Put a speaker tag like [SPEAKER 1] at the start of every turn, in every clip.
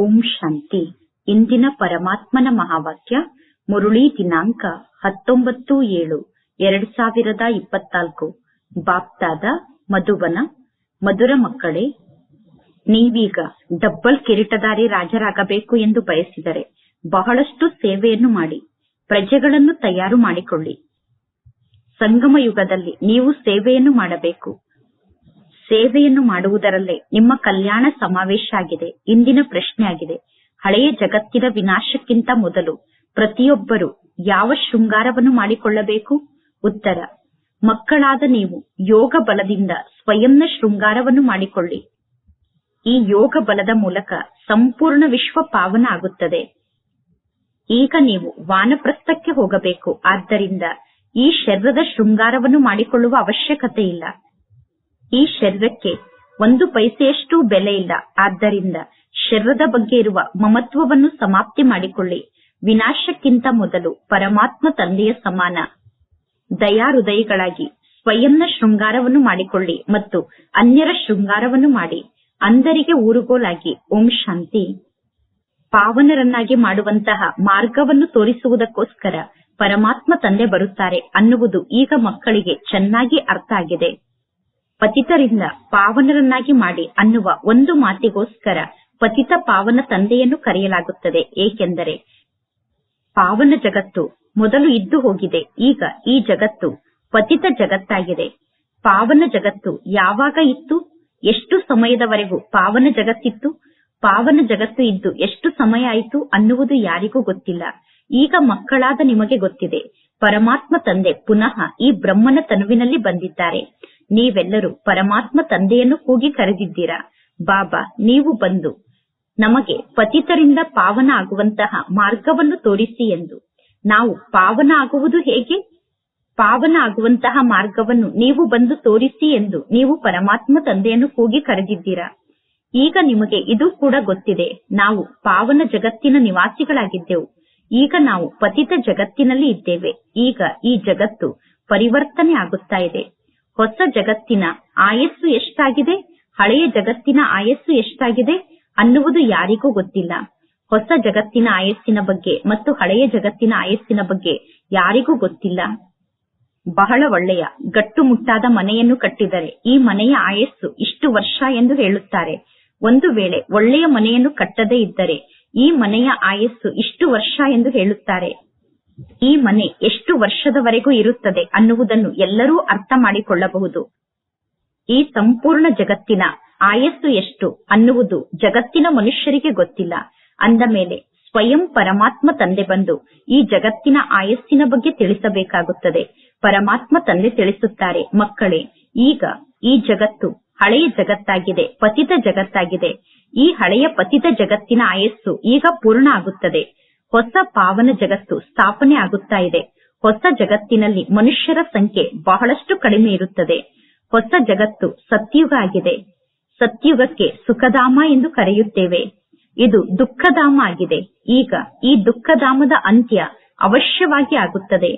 [SPEAKER 1] ಓಂ ಶಾಂತಿ. ಇಂದಿನ ಪರಮಾತ್ಮನ ಮಹಾವಾಕ್ಯ, ಮುರುಳಿ ದಿನಾಂಕ ಹತ್ತೊಂಬತ್ತು ಏಳು, ಎರಡ್ ಸಾವಿರದ ಇಪ್ಪತ್ನಾಲ್ಕು. ಬಾಪ್ತಾದ ಮಧುವನ, ಮಧುರ ಮಕ್ಕಳೇ, ನೀವೀಗ ಡಬ್ಬಲ್ ಕಿರೀಟಧಾರಿ ರಾಜರಾಗಬೇಕು ಎಂದು ಬಯಸಿದರೆ ಬಹಳಷ್ಟು ಸೇವೆಯನ್ನು ಮಾಡಿ, ಪ್ರಜೆಗಳನ್ನು ತಯಾರು ಮಾಡಿಕೊಳ್ಳಿ. ಸಂಗಮ ಯುಗದಲ್ಲಿ ನೀವು ಸೇವೆಯನ್ನು ಮಾಡಬೇಕು. ಸೇವೆಯನ್ನು ಮಾಡುವುದರಲ್ಲೇ ನಿಮ್ಮ ಕಲ್ಯಾಣ ಸಮಾವೇಶ ಆಗಿದೆ ಇಂದಿನ ಪ್ರಶ್ನೆ ಆಗಿದೆ ಹಳೆಯ ಜಗತ್ತಿನ ವಿನಾಶಕ್ಕಿಂತ ಮೊದಲು ಪ್ರತಿಯೊಬ್ಬರು ಯಾವ ಶೃಂಗಾರವನ್ನು ಮಾಡಿಕೊಳ್ಳಬೇಕು? ಉತ್ತರ, ಮಕ್ಕಳಾದ ನೀವು ಯೋಗ ಬಲದಿಂದ ಸ್ವಯಂನ ಶೃಂಗಾರವನ್ನು ಮಾಡಿಕೊಳ್ಳಿ. ಈ ಯೋಗ ಬಲದ ಮೂಲಕ ಸಂಪೂರ್ಣ ವಿಶ್ವ ಪಾವನ ಆಗುತ್ತದೆ. ಈಗ ನೀವು ವಾನಪ್ರಸ್ಥಕ್ಕೆ ಹೋಗಬೇಕು. ಆದ್ದರಿಂದ ಈ ಶರೀರದ ಶೃಂಗಾರವನ್ನು ಮಾಡಿಕೊಳ್ಳುವ ಅವಶ್ಯಕತೆ ಇಲ್ಲ ಈ ಶರೀರಕ್ಕೆ ಒಂದು ಪೈಸೆಯಷ್ಟು ಬೆಲೆ ಇಲ್ಲ. ಆದ್ದರಿಂದ ಶರೀರದ ಬಗ್ಗೆ ಇರುವ ಮಮತ್ವವನ್ನು ಸಮಾಪ್ತಿ ಮಾಡಿಕೊಳ್ಳಿ. ವಿನಾಶಕ್ಕಿಂತ ಮೊದಲು ಪರಮಾತ್ಮ ತಂದೆಯ ಸಮಾನ. ದಯಾಹೃದಯಿಗಳಾಗಿ ಸ್ವಯಂನ ಶೃಂಗಾರವನ್ನು ಮಾಡಿಕೊಳ್ಳಿ ಮತ್ತು ಅನ್ಯರ ಶೃಂಗಾರವನ್ನು ಮಾಡಿ. ಅಂದರಿಗೆ ಊರುಗೋಲಾಗಿ ಓಂ ಶಾಂತಿ. ಪಾವನರನ್ನಾಗಿ ಮಾಡುವಂತಹ ಮಾರ್ಗವನ್ನು ತೋರಿಸುವುದಕ್ಕೋಸ್ಕರ ಪರಮಾತ್ಮ ತಂದೆ ಬರುತ್ತಾರೆ ಅನ್ನುವುದು ಈಗ ಮಕ್ಕಳಿಗೆ ಚೆನ್ನಾಗಿ ಅರ್ಥ ಆಗಿದೆ. ಪತಿತರಿಂದ ಪಾವನರನ್ನಾಗಿ ಮಾಡಿ ಅನ್ನುವ ಒಂದು ಮಾತಿಗೋಸ್ಕರ ಪತಿತ ಪಾವನ ತಂದೆಯನ್ನು ಕರೆಯಲಾಗುತ್ತದೆ. ಏಕೆಂದರೆ ಪಾವನ ಜಗತ್ತು ಮೊದಲು ಇದ್ದು ಹೋಗಿದೆ. ಈಗ ಈ ಜಗತ್ತು ಪತಿತ ಜಗತ್ತಾಗಿದೆ. ಪಾವನ ಜಗತ್ತು ಯಾವಾಗ ಇತ್ತು? ಎಷ್ಟು ಸಮಯದವರೆಗೂ ಪಾವನ ಜಗತ್ತಿತ್ತು? ಪಾವನ ಜಗತ್ತು ಇದ್ದು ಎಷ್ಟು ಸಮಯ ಆಯಿತು ಅನ್ನುವುದು ಯಾರಿಗೂ ಗೊತ್ತಿಲ್ಲ. ಈಗ ಮಕ್ಕಳಾದ ನಿಮಗೆ ಗೊತ್ತಿದೆ. ಪರಮಾತ್ಮ ತಂದೆ ಪುನಃ ಈ ಬ್ರಹ್ಮನ ತನುವಿನಲ್ಲಿ ಬಂದಿದ್ದಾರೆ. ನೀವೆಲ್ಲರೂ ಪರಮಾತ್ಮ ತಂದೆಯನ್ನು ಕೂಗಿ ಕರೆದಿದ್ದೀರಾ? ಬಾಬಾ, ನೀವು ಬಂದು ನಮಗೆ ಪತಿತರಿಂದ ಪಾವನ ಆಗುವಂತಹ ಮಾರ್ಗವನ್ನು ತೋರಿಸಿ ಎಂದು. ನಾವು ಪಾವನ ಆಗುವುದು ಹೇಗೆ? ಪಾವನ ಆಗುವಂತಹ ಮಾರ್ಗವನ್ನು ನೀವು ಬಂದು ತೋರಿಸಿ ಎಂದು ನೀವು ಪರಮಾತ್ಮ ತಂದೆಯನ್ನು ಕೂಗಿ ಕರೆದಿದ್ದೀರಾ? ಈಗ ನಿಮಗೆ ಇದು ಕೂಡ ಗೊತ್ತಿದೆ. ನಾವು ಪಾವನ ಜಗತ್ತಿನ ನಿವಾಸಿಗಳಾಗಿದ್ದೆವು. ಈಗ ನಾವು ಪತಿತ ಜಗತ್ತಿನಲ್ಲಿ ಇದ್ದೇವೆ. ಈಗ ಈ ಜಗತ್ತು ಪರಿವರ್ತನೆ ಆಗುತ್ತಾ ಇದೆ. ಹೊಸ ಜಗತ್ತಿನ ಆಯಸ್ಸು ಎಷ್ಟಾಗಿದೆ? ಹಳೆಯ ಜಗತ್ತಿನ ಆಯಸ್ಸು ಎಷ್ಟಾಗಿದೆ ಅನ್ನುವುದು ಯಾರಿಗೂ ಗೊತ್ತಿಲ್ಲ. ಹೊಸ ಜಗತ್ತಿನ ಆಯಸ್ಸಿನ ಬಗ್ಗೆ ಮತ್ತು ಹಳೆಯ ಜಗತ್ತಿನ ಆಯಸ್ಸಿನ ಬಗ್ಗೆ ಯಾರಿಗೂ ಗೊತ್ತಿಲ್ಲ. ಬಹಳ ಒಳ್ಳೆಯ ಗಟ್ಟುಮುಟ್ಟಾದ ಮನೆಯನ್ನು ಕಟ್ಟಿದರೆ ಈ ಮನೆಯ ಆಯಸ್ಸು ಇಷ್ಟು ವರ್ಷ ಎಂದು ಹೇಳುತ್ತಾರೆ. ಒಂದು ವೇಳೆ ಒಳ್ಳೆಯ ಮನೆಯನ್ನು ಕಟ್ಟದೇ ಇದ್ದರೆ ಈ ಮನೆಯ ಆಯಸ್ಸು ಇಷ್ಟು ವರ್ಷ ಎಂದು ಹೇಳುತ್ತಾರೆ. ಈ ಮನೆ ಎಷ್ಟು ವರ್ಷದವರೆಗೂ ಇರುತ್ತದೆ ಅನ್ನುವುದನ್ನು ಎಲ್ಲರೂ ಅರ್ಥ ಮಾಡಿಕೊಳ್ಳಬಹುದು. ಈ ಸಂಪೂರ್ಣ ಜಗತ್ತಿನ ಆಯಸ್ಸು ಎಷ್ಟು ಅನ್ನುವುದು ಜಗತ್ತಿನ ಮನುಷ್ಯರಿಗೆ ಗೊತ್ತಿಲ್ಲ. ಅಂದ ಮೇಲೆ ಸ್ವಯಂ ಪರಮಾತ್ಮ ತಂದೆ ಬಂದು ಈ ಜಗತ್ತಿನ ಆಯಸ್ಸಿನ ಬಗ್ಗೆ ತಿಳಿಸಬೇಕಾಗುತ್ತದೆ. ಪರಮಾತ್ಮ ತಂದೆ ತಿಳಿಸುತ್ತಾರೆ, ಮಕ್ಕಳೇ, ಈಗ ಈ ಜಗತ್ತು ಹಳೆಯ ಜಗತ್ತಾಗಿದೆ, ಪತಿತ ಜಗತ್ತಾಗಿದೆ. ಈ ಹಳೆಯ ಪತಿತ ಜಗತ್ತಿನ ಆಯಸ್ಸು ಈಗ ಪೂರ್ಣ ಆಗುತ್ತದೆ. ಹೊಸ ಪಾವನ ಜಗತ್ತು ಸ್ಥಾಪನೆ ಆಗುತ್ತಾ ಇದೆ. ಹೊಸ ಜಗತ್ತಿನಲ್ಲಿ ಮನುಷ್ಯರ ಸಂಖ್ಯೆ ಬಹಳಷ್ಟು ಕಡಿಮೆ ಇರುತ್ತದೆ. ಹೊಸ ಜಗತ್ತು ಸತ್ಯುಗ ಆಗಿದೆ. ಸತ್ಯುಗಕ್ಕೆ ಸುಖಧಾಮ ಎಂದು ಕರೆಯುತ್ತೇವೆ. ಇದು ದುಃಖಧಾಮ ಆಗಿದೆ. ಈಗ ಈ ದುಃಖಧಾಮದ ಅಂತ್ಯ ಅವಶ್ಯವಾಗಿ ಆಗುತ್ತದೆ.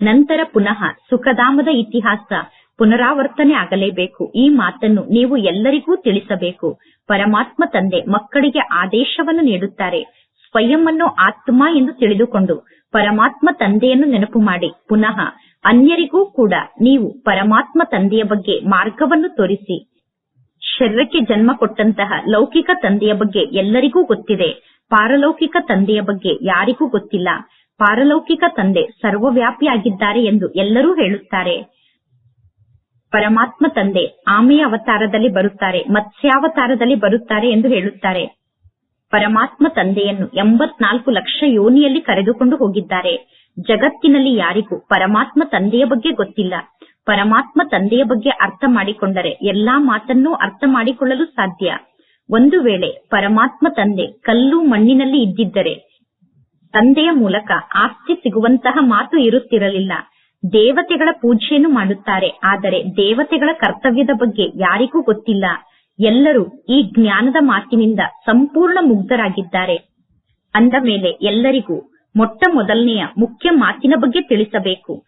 [SPEAKER 1] ನಂತರ ಪುನಃ ಸುಖಧಾಮದ ಇತಿಹಾಸ ಪುನರಾವರ್ತನೆ ಆಗಲೇಬೇಕು. ಈ ಮಾತನ್ನು ನೀವು ಎಲ್ಲರಿಗೂ ತಿಳಿಸಬೇಕು. ಪರಮಾತ್ಮ ತಂದೆ ಮಕ್ಕಳಿಗೆ ಆದೇಶವನ್ನು ನೀಡುತ್ತಾರೆ. ಸ್ವಯಂ ಆತ್ಮ ಎಂದು ತಿಳಿದುಕೊಂಡು ಪರಮಾತ್ಮ ತಂದೆಯನ್ನು ನೆನಪು ಮಾಡಿ. ಪುನಃ ಅನ್ಯರಿಗೂ ಕೂಡ ನೀವು ಪರಮಾತ್ಮ ತಂದೆಯ ಬಗ್ಗೆ ಮಾರ್ಗವನ್ನು ತೋರಿಸಿ. ಶರೀರಕ್ಕೆ ಜನ್ಮ ಕೊಟ್ಟಂತಹ ಲೌಕಿಕ ತಂದೆಯ ಬಗ್ಗೆ ಎಲ್ಲರಿಗೂ ಗೊತ್ತಿದೆ. ಪಾರಲೌಕಿಕ ತಂದೆಯ ಬಗ್ಗೆ ಯಾರಿಗೂ ಗೊತ್ತಿಲ್ಲ. ಪಾರಲೌಕಿಕ ತಂದೆ ಸರ್ವವ್ಯಾಪಿಯಾಗಿದ್ದಾರೆ ಎಂದು ಎಲ್ಲರೂ ಹೇಳುತ್ತಾರೆ. ಪರಮಾತ್ಮ ತಂದೆ ಆಮೆಯ ಅವತಾರದಲ್ಲಿ ಬರುತ್ತಾರೆ, ಮತ್ಸ್ಯಾವತಾರದಲ್ಲಿ ಬರುತ್ತಾರೆ ಎಂದು ಹೇಳುತ್ತಾರೆ. ಪರಮಾತ್ಮ ತಂದೆಯನ್ನು ಎಂಬತ್ನಾಲ್ಕು ಲಕ್ಷ ಯೋನಿಯಲ್ಲಿ ಕರೆದುಕೊಂಡು ಹೋಗಿದ್ದಾರೆ. ಜಗತ್ತಿನಲ್ಲಿ ಯಾರಿಗೂ ಪರಮಾತ್ಮ ತಂದೆಯ ಬಗ್ಗೆ ಗೊತ್ತಿಲ್ಲ. ಪರಮಾತ್ಮ ತಂದೆಯ ಬಗ್ಗೆ ಅರ್ಥ ಮಾಡಿಕೊಂಡರೆ ಎಲ್ಲಾ ಮಾತನ್ನೂ ಅರ್ಥ ಮಾಡಿಕೊಳ್ಳಲು ಸಾಧ್ಯ. ಒಂದು ವೇಳೆ ಪರಮಾತ್ಮ ತಂದೆ ಕಲ್ಲು ಮಣ್ಣಿನಲ್ಲಿ ಇದ್ದಿದ್ದರೆ ತಂದೆಯ ಮೂಲಕ ಆಸ್ತಿ ಸಿಗುವಂತಹ ಮಾತು ಇರುತ್ತಿರಲಿಲ್ಲ. ದೇವತೆಗಳ ಪೂಜೆಯನ್ನು ಮಾಡುತ್ತಾರೆ, ಆದರೆ ದೇವತೆಗಳ ಕರ್ತವ್ಯದ ಬಗ್ಗೆ ಯಾರಿಗೂ ಗೊತ್ತಿಲ್ಲ. ಎಲ್ಲರೂ ಈ ಜ್ಞಾನದ ಮಾತಿನಿಂದ ಸಂಪೂರ್ಣ ಮುಗ್ಧರಾಗಿದ್ದಾರೆ. ಅಂದ ಮೇಲೆ ಎಲ್ಲರಿಗೂ ಮೊಟ್ಟ ಮೊದಲನೆಯ ಮುಖ್ಯ ಮಾತಿನ ಬಗ್ಗೆ ತಿಳಿಸಬೇಕು.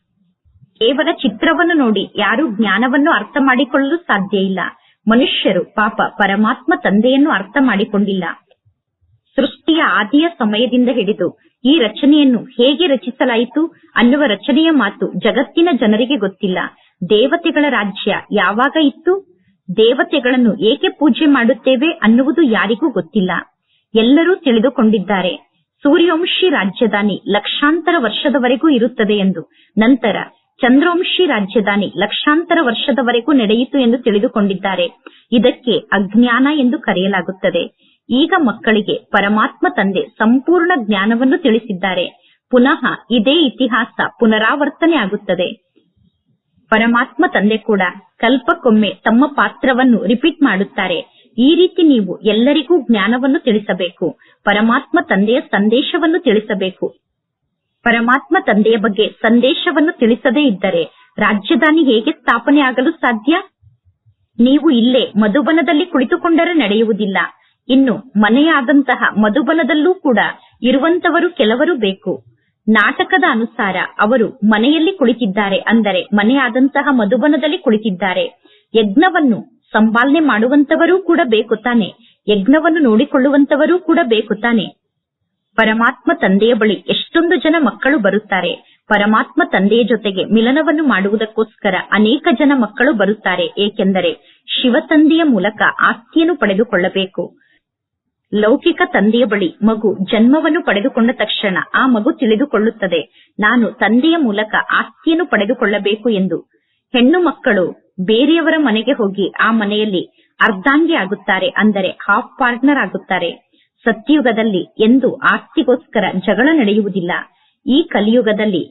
[SPEAKER 1] ಕೇವಲ ಚಿತ್ರವನ್ನು ನೋಡಿ ಯಾರೂ ಜ್ಞಾನವನ್ನು ಅರ್ಥ ಮಾಡಿಕೊಳ್ಳಲು ಸಾಧ್ಯ ಇಲ್ಲ. ಮನುಷ್ಯರು ಪಾಪ ಪರಮಾತ್ಮ ತಂದೆಯನ್ನು ಅರ್ಥ ಮಾಡಿಕೊಂಡಿಲ್ಲ. ಸೃಷ್ಟಿಯ ಆದಿಯ ಸಮಯದಿಂದ ಹಿಡಿದು ಈ ರಚನೆಯನ್ನು ಹೇಗೆ ರಚಿಸಲಾಯಿತು ಅನ್ನುವ ರಚನೆಯ ಮಾತು ಜಗತ್ತಿನ ಜನರಿಗೆ ಗೊತ್ತಿಲ್ಲ. ದೇವತೆಗಳ ರಾಜ್ಯ ಯಾವಾಗ ಇತ್ತು? ದೇವತೆಗಳನ್ನು ಏಕೆ ಪೂಜೆ ಮಾಡುತ್ತೇವೆ ಅನ್ನುವುದು ಯಾರಿಗೂ ಗೊತ್ತಿಲ್ಲ. ಎಲ್ಲರೂ ತಿಳಿದುಕೊಂಡಿದ್ದಾರೆ. ಸೂರ್ಯವಂಶಿ ರಾಜ್ಯದಾನಿ ಲಕ್ಷಾಂತರ ವರ್ಷದವರೆಗೂ ಇರುತ್ತದೆ ಎಂದು. ನಂತರ ಚಂದ್ರವಂಶಿ ರಾಜ್ಯದಾನಿ ಲಕ್ಷಾಂತರ ವರ್ಷದವರೆಗೂ ನಡೆಯಿತು ಎಂದು ತಿಳಿದುಕೊಂಡಿದ್ದಾರೆ. ಇದಕ್ಕೆ ಅಜ್ಞಾನ ಎಂದು ಕರೆಯಲಾಗುತ್ತದೆ. ಈಗ ಮಕ್ಕಳಿಗೆ ಪರಮಾತ್ಮ ತಂದೆ ಸಂಪೂರ್ಣ ಜ್ಞಾನವನ್ನು ತಿಳಿಸಿದ್ದಾರೆ. ಪುನಃ ಇದೇ ಇತಿಹಾಸ ಪುನರಾವರ್ತನೆ ಆಗುತ್ತದೆ. ಪರಮಾತ್ಮ ತಂದೆ ಕೂಡ ಕಲ್ಪಕ್ಕೊಮ್ಮೆ ತಮ್ಮ ಪಾತ್ರವನ್ನು ರಿಪೀಟ್ ಮಾಡುತ್ತಾರೆ. ಈ ರೀತಿ ನೀವು ಎಲ್ಲರಿಗೂ ಜ್ಞಾನವನ್ನು ತಿಳಿಸಬೇಕು. ಪರಮಾತ್ಮ ತಂದೆಯ ಸಂದೇಶವನ್ನು ತಿಳಿಸಬೇಕು. ಪರಮಾತ್ಮ ತಂದೆಯ ಬಗ್ಗೆ ಸಂದೇಶವನ್ನು ತಿಳಿಸದೇ ಇದ್ದರೆ ರಾಜಧಾನಿ ಹೇಗೆ ಸ್ಥಾಪನೆ ಆಗಲು ಸಾಧ್ಯ? ನೀವು ಇಲ್ಲೇ ಮಧುಬನದಲ್ಲಿ ಕುಳಿತುಕೊಂಡರೆ ನಡೆಯುವುದಿಲ್ಲ. ಇನ್ನು ಮನೆಯಾದಂತಹ ಮಧುಬನದಲ್ಲೂ ಕೂಡ ಇರುವಂತವರು ಕೆಲವರು ಬೇಕು. ನಾಟಕದ ಅನುಸಾರ ಅವರು ಮನೆಯಲ್ಲಿ ಕುಳಿತಿದ್ದಾರೆ ಅಂದರೆ ಮನೆಯಾದಂತಹ ಮಧುಬನದಲ್ಲಿ ಕುಳಿತಿದ್ದಾರೆ. ಯಜ್ಞವನ್ನು ಸಂಪಾಲನೆ ಮಾಡುವಂತವರೂ ಕೂಡ ಬೇಕು ತಾನೆ. ಯಜ್ಞವನ್ನು ನೋಡಿಕೊಳ್ಳುವಂತವರೂ ಕೂಡ ಬೇಕು ತಾನೆ. ಪರಮಾತ್ಮ ತಂದೆಯ ಬಳಿ ಎಷ್ಟೊಂದು ಜನ ಮಕ್ಕಳು ಬರುತ್ತಾರೆ. ಪರಮಾತ್ಮ ತಂದೆಯ ಜೊತೆಗೆ ಮಿಲನವನ್ನು ಮಾಡುವುದಕ್ಕೋಸ್ಕರ ಅನೇಕ ಜನ ಮಕ್ಕಳು ಬರುತ್ತಾರೆ. ಏಕೆಂದರೆ ಶಿವ ತಂದೆಯ ಮೂಲಕ ಆಸ್ತಿಯನ್ನು ಪಡೆದುಕೊಳ್ಳಬೇಕು. ಲೌಕಿಕ ತಂದೆಯ ಬಳಿ ಮಗು ಜನ್ಮವನ್ನು ಪಡೆದುಕೊಂಡ ತಕ್ಷಣ ಆ ಮಗು ತಿಳಿದುಕೊಳ್ಳುತ್ತದೆ. ನಾನು ತಂದೆಯ ಮೂಲಕ ಆಸ್ತಿಯನ್ನು ಪಡೆದುಕೊಳ್ಳಬೇಕು ಎಂದು. ಹೆಣ್ಣು ಮಕ್ಕಳು ಬೇರೆಯವರ ಮನೆಗೆ ಹೋಗಿ ಆ ಮನೆಯಲ್ಲಿ ಅರ್ಧಾಂಗಿ ಆಗುತ್ತಾರೆ ಅಂದರೆ ಹಾಫ್ ಪಾರ್ಟ್ನರ್ ಆಗುತ್ತಾರೆ. ಸತ್ಯುಗದಲ್ಲಿ ಎಂದು ಆಸ್ತಿಗೋಸ್ಕರ ಜಗಳ ನಡೆಯುವುದಿಲ್ಲ. ಈ ಕಲಿಯುಗದಲ್ಲಿ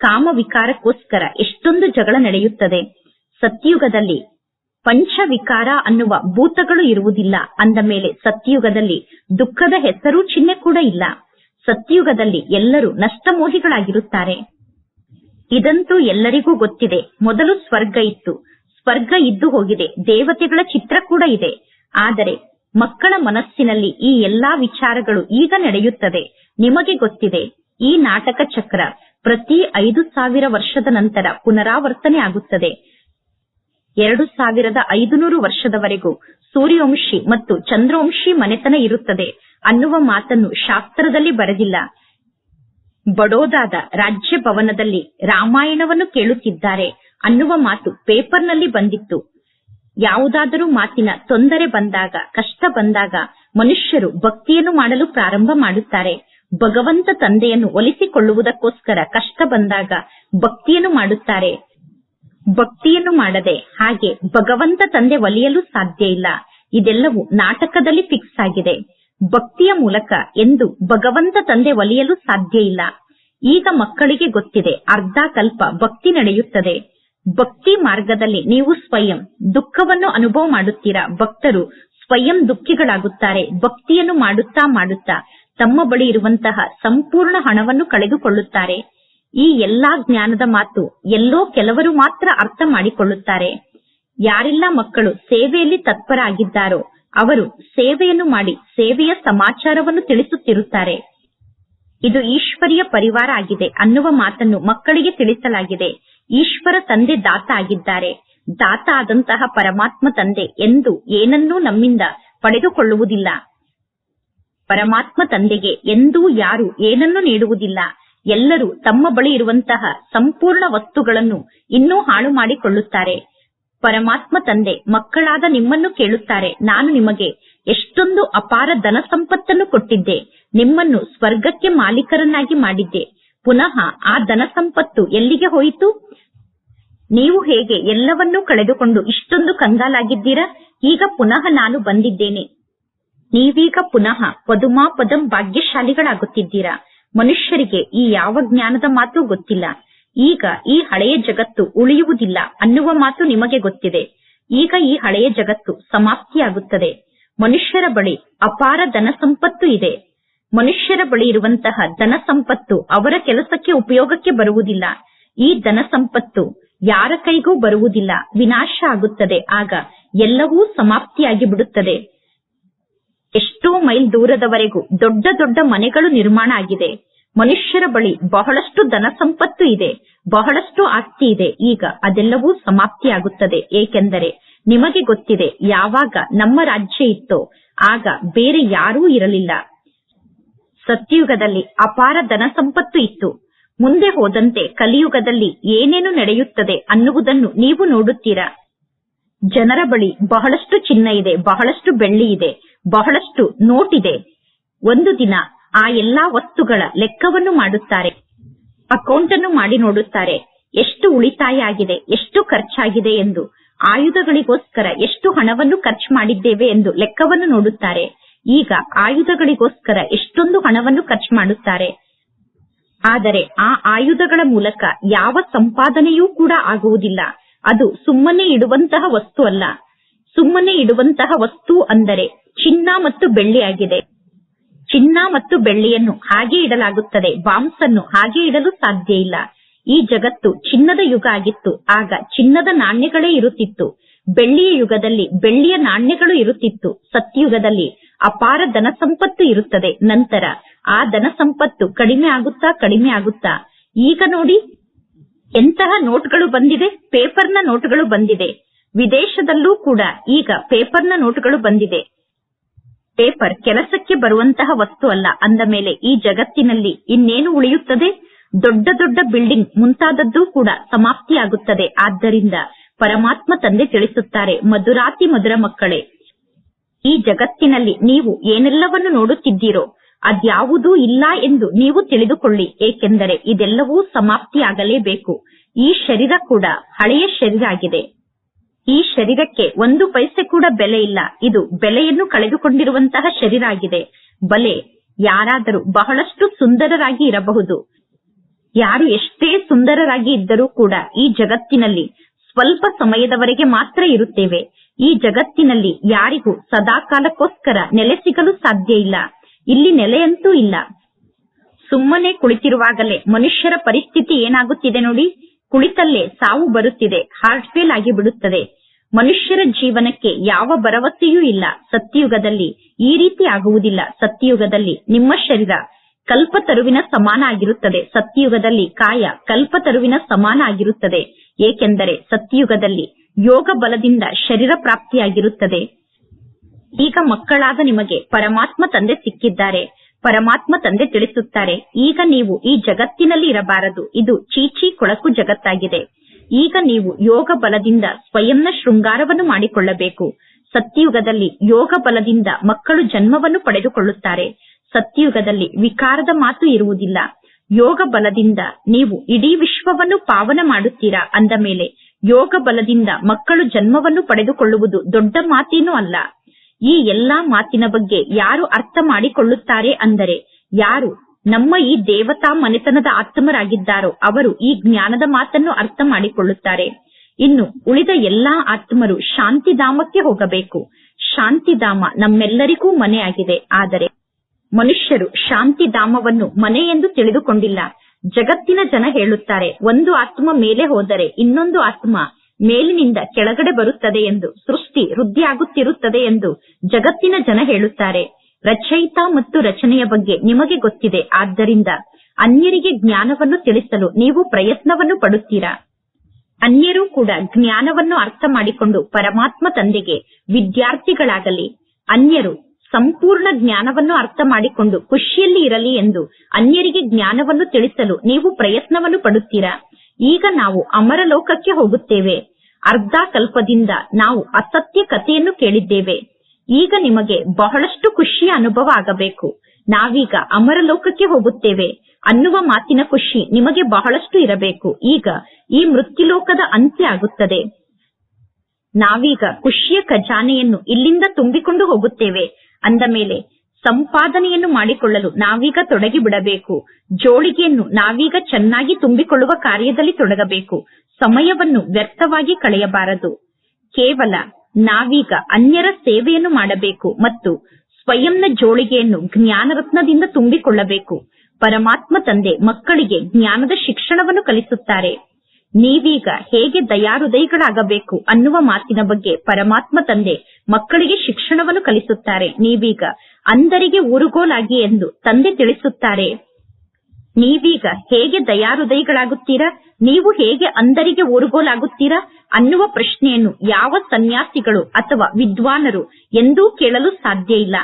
[SPEAKER 1] ಕಾಮ ವಿಕಾರಕ್ಕೋಸ್ಕರ ಎಷ್ಟೊಂದು ಜಗಳ ನಡೆಯುತ್ತದೆ. ಸತ್ಯುಗದಲ್ಲಿ ಪಂಚವಿಕಾರ ಅನ್ನುವ ಭೂತಗಳು ಇರುವುದಿಲ್ಲ. ಅಂದ ಮೇಲೆ ಸತ್ಯಯುಗದಲ್ಲಿ ದುಃಖದ ಹೆಸರು ಚಿಹ್ನೆ ಕೂಡ ಇಲ್ಲ. ಸತ್ಯುಗದಲ್ಲಿ ಎಲ್ಲರೂ ನಷ್ಟಮೋಹಿಗಳಾಗಿರುತ್ತಾರೆ. ಇದಂತೂ ಎಲ್ಲರಿಗೂ ಗೊತ್ತಿದೆ. ಮೊದಲು ಸ್ವರ್ಗ ಇತ್ತು. ಸ್ವರ್ಗ ಇದ್ದು ಹೋಗಿದೆ. ದೇವತೆಗಳ ಚಿತ್ರ ಕೂಡ ಇದೆ. ಆದರೆ ಮಕ್ಕಳ ಮನಸ್ಸಿನಲ್ಲಿ ಈ ಎಲ್ಲಾ ವಿಚಾರಗಳು ಈಗ ನಡೆಯುತ್ತದೆ. ನಿಮಗೆ ಗೊತ್ತಿದೆ, ಈ ನಾಟಕ ಚಕ್ರ ಪ್ರತಿ ಐದು ಸಾವಿರ ವರ್ಷದ ನಂತರ ಪುನರಾವರ್ತನೆ ಆಗುತ್ತದೆ. ಎರಡು ಸಾವಿರದ ಐದುನೂರು ವರ್ಷದವರೆಗೂ ಸೂರ್ಯವಂಶಿ ಮತ್ತು ಚಂದ್ರವಂಶಿ ಮನೆತನ ಇರುತ್ತದೆ ಅನ್ನುವ ಮಾತನ್ನು ಶಾಸ್ತ್ರದಲ್ಲಿ ಬರೆದಿಲ್ಲ. ಬಡೋದಾದ ರಾಜ್ಯ ಭವನದಲ್ಲಿ ರಾಮಾಯಣವನ್ನು ಕೇಳುತ್ತಿದ್ದಾರೆ ಅನ್ನುವ ಮಾತು ಪೇಪರ್ನಲ್ಲಿ ಬಂದಿತ್ತು. ಯಾವುದಾದರೂ ಮಾತಿನ ತೊಂದರೆ ಬಂದಾಗ, ಕಷ್ಟ ಬಂದಾಗ ಮನುಷ್ಯರು ಭಕ್ತಿಯನ್ನು ಮಾಡಲು ಪ್ರಾರಂಭ ಮಾಡುತ್ತಾರೆ. ಭಗವಂತ ತಂದೆಯನ್ನು ಒಲಿಸಿಕೊಳ್ಳುವುದಕ್ಕೋಸ್ಕರ ಕಷ್ಟ ಬಂದಾಗ ಭಕ್ತಿಯನ್ನು ಮಾಡುತ್ತಾರೆ. ಭಕ್ತಿಯನ್ನು ಮಾಡದೆ ಹಾಗೆ ಭಗವಂತ ತಂದೆ ಒಲಿಯಲು ಸಾಧ್ಯ ಇಲ್ಲ. ಇದೆಲ್ಲವೂ ನಾಟಕದಲ್ಲಿ ಫಿಕ್ಸ್ ಆಗಿದೆ. ಭಕ್ತಿಯ ಮೂಲಕ ಎಂದು ಭಗವಂತ ತಂದೆ ಒಲಿಯಲು ಸಾಧ್ಯ ಇಲ್ಲ. ಈಗ ಮಕ್ಕಳಿಗೆ ಗೊತ್ತಿದೆ, ಅರ್ಧ ಕಲ್ಪ ಭಕ್ತಿ ನಡೆಯುತ್ತದೆ. ಭಕ್ತಿ ಮಾರ್ಗದಲ್ಲಿ ನೀವು ಸ್ವಯಂ ದುಃಖವನ್ನು ಅನುಭವ ಮಾಡುತ್ತೀರಾ? ಭಕ್ತರು ಸ್ವಯಂ ದುಃಖಿಗಳಾಗುತ್ತಾರೆ, ಭಕ್ತಿಯನ್ನು ಮಾಡುತ್ತಾ ಮಾಡುತ್ತಾ ತಮ್ಮ ಬಳಿ ಇರುವಂತಹ ಸಂಪೂರ್ಣ ಹಣವನ್ನು ಕಳೆದುಕೊಳ್ಳುತ್ತಾರೆ. ಈ ಎಲ್ಲಾ ಜ್ಞಾನದ ಮಾತು ಎಲ್ಲೋ ಕೆಲವರು ಮಾತ್ರ ಅರ್ಥ ಮಾಡಿಕೊಳ್ಳುತ್ತಾರೆ. ಯಾರೆಲ್ಲ ಮಕ್ಕಳು ಸೇವೆಯಲ್ಲಿ ತತ್ಪರಾಗಿದ್ದಾರೋ ಅವರು ಸೇವೆಯನ್ನು ಮಾಡಿ ಸೇವೆಯ ಸಮಾಚಾರವನ್ನು ತಿಳಿಸುತ್ತಿರುತ್ತಾರೆ. ಇದು ಈಶ್ವರಿಯ ಪರಿವಾರ ಆಗಿದೆ ಅನ್ನುವ ಮಾತನ್ನು ಮಕ್ಕಳಿಗೆ ತಿಳಿಸಲಾಗಿದೆ. ಈಶ್ವರ ತಂದೆ ದಾತ ಆಗಿದ್ದಾರೆ. ದಾತ ಆದಂತಹ ಪರಮಾತ್ಮ ತಂದೆ ಎಂದು ಏನನ್ನೂ ನಮ್ಮಿಂದ ಪಡೆದುಕೊಳ್ಳುವುದಿಲ್ಲ. ಪರಮಾತ್ಮ ತಂದೆಗೆ ಎಂದೂ ಯಾರು ಏನನ್ನೂ ನೀಡುವುದಿಲ್ಲ. ಎಲ್ಲರೂ ತಮ್ಮ ಬಳಿ ಇರುವಂತಹ ಸಂಪೂರ್ಣ ವಸ್ತುಗಳನ್ನು ಇನ್ನೂ ಹಾಳು ಮಾಡಿಕೊಳ್ಳುತ್ತಾರೆ. ಪರಮಾತ್ಮ ತಂದೆ ಮಕ್ಕಳಾದ ನಿಮ್ಮನ್ನು ಕೇಳುತ್ತಾರೆ. ನಾನು ನಿಮಗೆ ಎಷ್ಟೊಂದು ಅಪಾರ ಧನ ಸಂಪತ್ತನ್ನು ಕೊಟ್ಟಿದ್ದೆ. ನಿಮ್ಮನ್ನು ಸ್ವರ್ಗಕ್ಕೆ ಮಾಲೀಕರನ್ನಾಗಿ ಮಾಡಿದ್ದೆ. ಪುನಃ ಆ ಧನ ಸಂಪತ್ತು ಎಲ್ಲಿಗೆ ಹೋಯಿತು? ನೀವು ಹೇಗೆ ಎಲ್ಲವನ್ನೂ ಕಳೆದುಕೊಂಡು ಇಷ್ಟೊಂದು ಕಂಗಾಲಾಗಿದ್ದೀರಾ? ಈಗ ಪುನಃ ನಾನು ಬಂದಿದ್ದೇನೆ. ನೀವೀಗ ಪುನಃ ಪದುಮಾ ಪದಂ ಭಾಗ್ಯಶಾಲಿಗಳಾಗುತ್ತಿದ್ದೀರಾ? ಮನುಷ್ಯರಿಗೆ ಈ ಯಾವ ಜ್ಞಾನದ ಮಾತು ಗೊತ್ತಿಲ್ಲ. ಈಗ ಈ ಹಳೆಯ ಜಗತ್ತು ಉಳಿಯುವುದಿಲ್ಲ ಅನ್ನುವ ಮಾತು ನಿಮಗೆ ಗೊತ್ತಿದೆ. ಈಗ ಈ ಹಳೆಯ ಜಗತ್ತು ಸಮಾಪ್ತಿಯಾಗುತ್ತದೆ. ಮನುಷ್ಯರ ಬಳಿ ಅಪಾರ ಧನ ಸಂಪತ್ತು ಇದೆ. ಮನುಷ್ಯರ ಬಳಿ ಇರುವಂತಹ ಧನ ಸಂಪತ್ತು ಅವರ ಕೆಲಸಕ್ಕೆ ಉಪಯೋಗಕ್ಕೆ ಬರುವುದಿಲ್ಲ. ಈ ಧನ ಸಂಪತ್ತು ಯಾರ ಕೈಗೂ ಬರುವುದಿಲ್ಲ. ವಿನಾಶ ಆಗುತ್ತದೆ. ಆಗ ಎಲ್ಲವೂ ಸಮಾಪ್ತಿಯಾಗಿ ಬಿಡುತ್ತದೆ ಎಷ್ಟೋ ಮೈಲ್ ದೂರದವರೆಗೂ ದೊಡ್ಡ ದೊಡ್ಡ ಮನೆಗಳು ನಿರ್ಮಾಣ ಆಗಿದೆ. ಮನುಷ್ಯರ ಬಳಿ ಬಹಳಷ್ಟು ಧನ ಸಂಪತ್ತು ಇದೆ. ಬಹಳಷ್ಟು ಆಸ್ತಿ ಇದೆ. ಈಗ ಅದೆಲ್ಲವೂ ಸಮಾಪ್ತಿಯಾಗುತ್ತದೆ. ಏಕೆಂದರೆ ನಿಮಗೆ ಗೊತ್ತಿದೆ, ಯಾವಾಗ ನಮ್ಮ ರಾಜ್ಯ ಇತ್ತೋ, ಆಗ ಬೇರೆ ಯಾರೂ ಇರಲಿಲ್ಲ. ಸತ್ಯಯುಗದಲ್ಲಿ ಅಪಾರ ಧನ ಸಂಪತ್ತು ಇತ್ತು. ಮುಂದೆ ಹೋದಂತೆ ಕಲಿಯುಗದಲ್ಲಿ ಏನೇನು ನಡೆಯುತ್ತದೆ ಅನ್ನುವುದನ್ನು ನೀವು ನೋಡುತ್ತೀರಾ? ಜನರ ಬಳಿ ಬಹಳಷ್ಟು ಚಿನ್ನ ಇದೆ, ಬಹಳಷ್ಟು ಬೆಳ್ಳಿ ಇದೆ. ಬಹಳಷ್ಟು ನೋಟ್ ಇದೆ ಒಂದು ದಿನ ಆ ಎಲ್ಲಾ ವಸ್ತುಗಳ ಲೆಕ್ಕವನ್ನು ಮಾಡುತ್ತಾರೆ. ಅಕೌಂಟ್ ಅನ್ನು ಮಾಡಿ ನೋಡುತ್ತಾರೆ. ಎಷ್ಟು ಉಳಿತಾಯ ಆಗಿದೆ ಎಷ್ಟು ಖರ್ಚಾಗಿದೆ ಎಂದು, ಆಯುಧಗಳಿಗೋಸ್ಕರ ಎಷ್ಟು ಹಣವನ್ನು ಖರ್ಚು ಮಾಡಿದ್ದೇವೆ ಎಂದು ಲೆಕ್ಕವನ್ನು ನೋಡುತ್ತಾರೆ. ಈಗ ಆಯುಧಗಳಿಗೋಸ್ಕರ ಎಷ್ಟೊಂದು ಹಣವನ್ನು ಖರ್ಚು ಮಾಡುತ್ತಾರೆ. ಆದರೆ ಆ ಆಯುಧಗಳ ಮೂಲಕ ಯಾವ ಸಂಪಾದನೆಯೂ ಕೂಡ ಆಗುವುದಿಲ್ಲ. ಅದು ಸುಮ್ಮನೆ ಇಡುವಂತಹ ವಸ್ತು ಅಲ್ಲ. ಸುಮ್ಮನೆ ಇಡುವಂತಹ ವಸ್ತು ಅಂದರೆ ಚಿನ್ನ ಮತ್ತು ಬೆಳ್ಳಿಯಾಗಿದೆ. ಚಿನ್ನ ಮತ್ತು ಬೆಳ್ಳಿಯನ್ನು ಹಾಗೆ ಇಡಲಾಗುತ್ತದೆ ಬಾಂಬ್ಸ್ ಅನ್ನು ಹಾಗೆ ಇಡಲು ಸಾಧ್ಯ ಇಲ್ಲ. ಈ ಜಗತ್ತು ಚಿನ್ನದ ಯುಗ ಆಗಿತ್ತು, ಆಗ ಚಿನ್ನದ ನಾಣ್ಯಗಳೇ ಇರುತ್ತಿತ್ತು. ಬೆಳ್ಳಿಯ ಯುಗದಲ್ಲಿ ಬೆಳ್ಳಿಯ ನಾಣ್ಯಗಳು ಇರುತ್ತಿತ್ತು, ಸತ್ಯುಗದಲ್ಲಿ ಅಪಾರ ಧನ ಸಂಪತ್ತು ಇರುತ್ತದೆ, ನಂತರ ಆ ಧನ ಸಂಪತ್ತು ಕಡಿಮೆ ಆಗುತ್ತಾ ಕಡಿಮೆ ಆಗುತ್ತಾ. ಈಗ ನೋಡಿ, ಎಂತಹ ನೋಟ್ಗಳು ಬಂದಿದೆ, ಪೇಪರ್ನ ನೋಟುಗಳು ಬಂದಿದೆ. ವಿದೇಶದಲ್ಲೂ ಕೂಡ ಈಗ ಪೇಪರ್ನ ನೋಟುಗಳು ಬಂದಿದೆ. ಪೇಪರ್ ಕೆಲಸಕ್ಕೆ ಬರುವಂತಹ ವಸ್ತು ಅಲ್ಲ. ಅಂದ ಮೇಲೆ ಈ ಜಗತ್ತಿನಲ್ಲಿ ಇನ್ನೇನು ಉಳಿಯುತ್ತದೆ? ದೊಡ್ಡ ದೊಡ್ಡ ಬಿಲ್ಡಿಂಗ್ ಮುಂತಾದದ್ದು ಕೂಡ ಸಮಾಪ್ತಿಯಾಗುತ್ತದೆ. ಆದ್ದರಿಂದ ಪರಮಾತ್ಮ ತಂದೆ ತಿಳಿಸುತ್ತಾರೆ, ಮಧುರಾತಿ ಮಧುರ ಮಕ್ಕಳೇ, ಈ ಜಗತ್ತಿನಲ್ಲಿ ನೀವು ಏನೆಲ್ಲವನ್ನು ನೋಡುತ್ತಿದ್ದೀರೋ ಅದ್ಯಾವುದೂ ಇಲ್ಲ ಎಂದು ನೀವು ತಿಳಿದುಕೊಳ್ಳಿ. ಏಕೆಂದರೆ ಇದೆಲ್ಲವೂ ಸಮಾಪ್ತಿಯಾಗಲೇಬೇಕು. ಈ ಶರೀರ ಕೂಡ ಹಳೆಯ ಶರೀರ ಆಗಿದೆ. ಈ ಶರೀರಕ್ಕೆ ಒಂದು ಪೈಸೆ ಕೂಡ ಬೆಲೆ ಇಲ್ಲ. ಇದು ಬೆಲೆಯನ್ನು ಕಳೆದುಕೊಂಡಿರುವಂತಹ ಶರೀರ ಆಗಿದೆ. ಬಲೆ ಯಾರಾದರೂ ಬಹಳಷ್ಟು ಸುಂದರರಾಗಿ ಇರಬಹುದು. ಯಾರು ಎಷ್ಟೇ ಸುಂದರರಾಗಿ ಇದ್ದರೂ ಕೂಡ ಈ ಜಗತ್ತಿನಲ್ಲಿ ಸ್ವಲ್ಪ ಸಮಯದವರೆಗೆ ಮಾತ್ರ ಇರುತ್ತೇವೆ. ಈ ಜಗತ್ತಿನಲ್ಲಿ ಯಾರಿಗೂ ಸದಾಕಾಲಕ್ಕೋಸ್ಕರ ನೆಲೆ ಸಿಗಲು ಸಾಧ್ಯ ಇಲ್ಲ. ಇಲ್ಲಿ ನೆಲೆಯಂತೂ ಇಲ್ಲ. ಸುಮ್ಮನೆ ಕುಳಿತಿರುವಾಗಲೇ ಮನುಷ್ಯರ ಪರಿಸ್ಥಿತಿ ಏನಾಗುತ್ತಿದೆ ನೋಡಿ. ಕುಳಿತಲ್ಲೇ ಸಾವು ಬರುತ್ತಿದೆ. ಹಾರ್ಟ್ ಫೇಲ್ ಆಗಿ ಬಿಡುತ್ತದೆ ಮನುಷ್ಯರ ಜೀವನಕ್ಕೆ ಯಾವ ಭರವಸೆಯೂ ಇಲ್ಲ. ಸತ್ಯಯುಗದಲ್ಲಿ ಈ ರೀತಿ ಆಗುವುದಿಲ್ಲ. ಸತ್ಯಯುಗದಲ್ಲಿ ನಿಮ್ಮ ಶರೀರ ಕಲ್ಪತರುವಿನ ಸಮಾನ ಆಗಿರುತ್ತದೆ. ಸತ್ಯಯುಗದಲ್ಲಿ ಕಾಯ ಕಲ್ಪತರುವಿನ ಸಮಾನ ಆಗಿರುತ್ತದೆ. ಏಕೆಂದರೆ ಸತ್ಯಯುಗದಲ್ಲಿ ಯೋಗ ಬಲದಿಂದ ಶರೀರ ಪ್ರಾಪ್ತಿಯಾಗಿರುತ್ತದೆ. ಈಗ ಮಕ್ಕಳಾದ ನಿಮಗೆ ಪರಮಾತ್ಮ ತಂದೆ ಸಿಕ್ಕಿದ್ದಾರೆ. ಪರಮಾತ್ಮ ತಂದೆ ತಿಳಿಸುತ್ತಾರೆ. ಈಗ ನೀವು ಈ ಜಗತ್ತಿನಲ್ಲಿ ಇರಬಾರದು. ಇದು ಚೀಚಿ ಕೊಳಕು ಜಗತ್ತಾಗಿದೆ. ಈಗ ನೀವು ಯೋಗ ಬಲದಿಂದ ಸ್ವಯಂನ ಶೃಂಗಾರವನ್ನು ಮಾಡಿಕೊಳ್ಳಬೇಕು. ಸತ್ಯಯುಗದಲ್ಲಿ ಯೋಗ ಬಲದಿಂದ ಮಕ್ಕಳು ಜನ್ಮವನ್ನು ಪಡೆದುಕೊಳ್ಳುತ್ತಾರೆ. ಸತ್ಯಯುಗದಲ್ಲಿ ವಿಕಾರದ ಮಾತು ಇರುವುದಿಲ್ಲ. ಯೋಗ ಬಲದಿಂದ ನೀವು ಇಡೀ ವಿಶ್ವವನ್ನು ಪಾವನ ಮಾಡುತ್ತೀರಾ ಅಂದ ಮೇಲೆ ಯೋಗ ಬಲದಿಂದ ಮಕ್ಕಳು ಜನ್ಮವನ್ನು ಪಡೆದುಕೊಳ್ಳುವುದು ದೊಡ್ಡ ಮಾತೇನೂ ಅಲ್ಲ. ಈ ಎಲ್ಲಾ ಮಾತಿನ ಬಗ್ಗೆ ಯಾರು ಅರ್ಥ ಮಾಡಿಕೊಳ್ಳುತ್ತಾರೆ ಅಂದರೆ ಯಾರು ನಮ್ಮ ಈ ದೇವತಾ ಮನೆತನದ ಆತ್ಮರಾಗಿದ್ದಾರೋ ಅವರು ಈ ಜ್ಞಾನದ ಮಾತನ್ನು ಅರ್ಥ ಮಾಡಿಕೊಳ್ಳುತ್ತಾರೆ. ಇನ್ನು ಉಳಿದ ಎಲ್ಲಾ ಆತ್ಮರು ಶಾಂತಿಧಾಮಕ್ಕೆ ಹೋಗಬೇಕು. ಶಾಂತಿಧಾಮ ನಮ್ಮೆಲ್ಲರಿಗೂ ಮನೆಯಾಗಿದೆ. ಆದರೆ ಮನುಷ್ಯರು ಶಾಂತಿಧಾಮವನ್ನು ಮನೆ ಎಂದು ತಿಳಿದುಕೊಂಡಿಲ್ಲ. ಜಗತ್ತಿನ ಜನ ಹೇಳುತ್ತಾರೆ, ಒಂದು ಆತ್ಮ ಮೇಲೆ ಹೋದರೆ ಇನ್ನೊಂದು ಆತ್ಮ ಮೇಲಿನಿಂದ ಕೆಳಗಡೆ ಬರುತ್ತದೆ ಎಂದು, ಸೃಷ್ಟಿ ವೃದ್ಧಿಯಾಗುತ್ತಿರುತ್ತದೆ ಎಂದು ಜಗತ್ತಿನ ಜನ ಹೇಳುತ್ತಾರೆ. ರಚಯಿತ ಮತ್ತು ರಚನೆಯ ಬಗ್ಗೆ ನಿಮಗೆ ಗೊತ್ತಿದೆ. ಆದ್ದರಿಂದ ಅನ್ಯರಿಗೆ ಜ್ಞಾನವನ್ನು ತಿಳಿಸಲು ನೀವು ಪ್ರಯತ್ನವನ್ನು ಪಡುತ್ತೀರಾ? ಅನ್ಯರು ಕೂಡ ಜ್ಞಾನವನ್ನು ಅರ್ಥ ಮಾಡಿಕೊಂಡು ಪರಮಾತ್ಮ ತಂದೆಗೆ ವಿದ್ಯಾರ್ಥಿಗಳಾಗಲಿ, ಅನ್ಯರು ಸಂಪೂರ್ಣ ಜ್ಞಾನವನ್ನು ಅರ್ಥ ಮಾಡಿಕೊಂಡು ಖುಷಿಯಲ್ಲಿ ಇರಲಿ ಎಂದು ಅನ್ಯರಿಗೆ ಜ್ಞಾನವನ್ನು ತಿಳಿಸಲು ನೀವು ಪ್ರಯತ್ನವನ್ನು ಪಡುತ್ತೀರಾ? ಈಗ ನಾವು ಅಮರ ಲೋಕಕ್ಕೆ ಹೋಗುತ್ತೇವೆ. ಅರ್ಧ ಕಲ್ಪದಿಂದ ನಾವು ಅಸತ್ಯ ಕಥೆಯನ್ನು ಕೇಳಿದ್ದೇವೆ. ಈಗ ನಿಮಗೆ ಬಹಳಷ್ಟು ಖುಷಿಯ ಅನುಭವ ಆಗಬೇಕು. ನಾವೀಗ ಅಮರಲೋಕಕ್ಕೆ ಹೋಗುತ್ತೇವೆ. ಅನ್ನುವ ಮಾತಿನ ಖುಷಿ ನಿಮಗೆ ಬಹಳಷ್ಟು ಇರಬೇಕು. ಈಗ ಈ ಮೃತ್ಯುಲೋಕದ ಅಂತ್ಯ ಆಗುತ್ತದೆ. ನಾವೀಗ ಖುಷಿಯ ಖಜಾನೆಯನ್ನು ಇಲ್ಲಿಂದ ತುಂಬಿಕೊಂಡು ಹೋಗುತ್ತೇವೆ. ಅಂದ ಮೇಲೆ ಸಂಪಾದನೆಯನ್ನು ಮಾಡಿಕೊಳ್ಳಲು ನಾವೀಗ ತೊಡಗಿ ಬಿಡಬೇಕು. ಜೋಳಿಗೆಯನ್ನು ನಾವೀಗ ಚೆನ್ನಾಗಿ ತುಂಬಿಕೊಳ್ಳುವ ಕಾರ್ಯದಲ್ಲಿ ತೊಡಗಬೇಕು. ಸಮಯವನ್ನು ವ್ಯರ್ಥವಾಗಿ ಕಳೆಯಬಾರದು. ಕೇವಲ ನಾವೀಗ ಅನ್ಯರ ಸೇವೆಯನ್ನು ಮಾಡಬೇಕು ಮತ್ತು ಸ್ವಯಂನ ಜೋಳಿಗೆಯನ್ನು ಜ್ಞಾನರತ್ನದಿಂದ ತುಂಬಿಕೊಳ್ಳಬೇಕು. ಪರಮಾತ್ಮ ತಂದೆ ಮಕ್ಕಳಿಗೆ ಜ್ಞಾನದ ಶಿಕ್ಷಣವನ್ನು ಕಲಿಸುತ್ತಾರೆ. ನೀವೀಗ ಹೇಗೆ ದಯಾಹೃದಯಗಳಾಗಬೇಕು ಅನ್ನುವ ಮಾತಿನ ಬಗ್ಗೆ ಪರಮಾತ್ಮ ತಂದೆ ಮಕ್ಕಳಿಗೆ ಶಿಕ್ಷಣವನ್ನು ಕಲಿಸುತ್ತಾರೆ. ನೀವೀಗ ಅಂದರಿಗೆ ಊರುಗೋಲಾಗಿ ಎಂದು ತಂದೆ ತಿಳಿಸುತ್ತಾರೆ. ನೀವೀಗ ಹೇಗೆ ದಯಾಹೃದಯಿಗಳಾಗುತ್ತೀರಾ? ನೀವು ಹೇಗೆ ಅಂಧರಿಗೆ ಊರುಗೋಲಾಗುತ್ತೀರಾ ಅನ್ನುವ ಪ್ರಶ್ನೆಯನ್ನು ಯಾವ ಸನ್ಯಾಸಿಗಳು ಅಥವಾ ವಿದ್ವಾನರು ಎಂದೂ ಕೇಳಲು ಸಾಧ್ಯ ಇಲ್ಲ.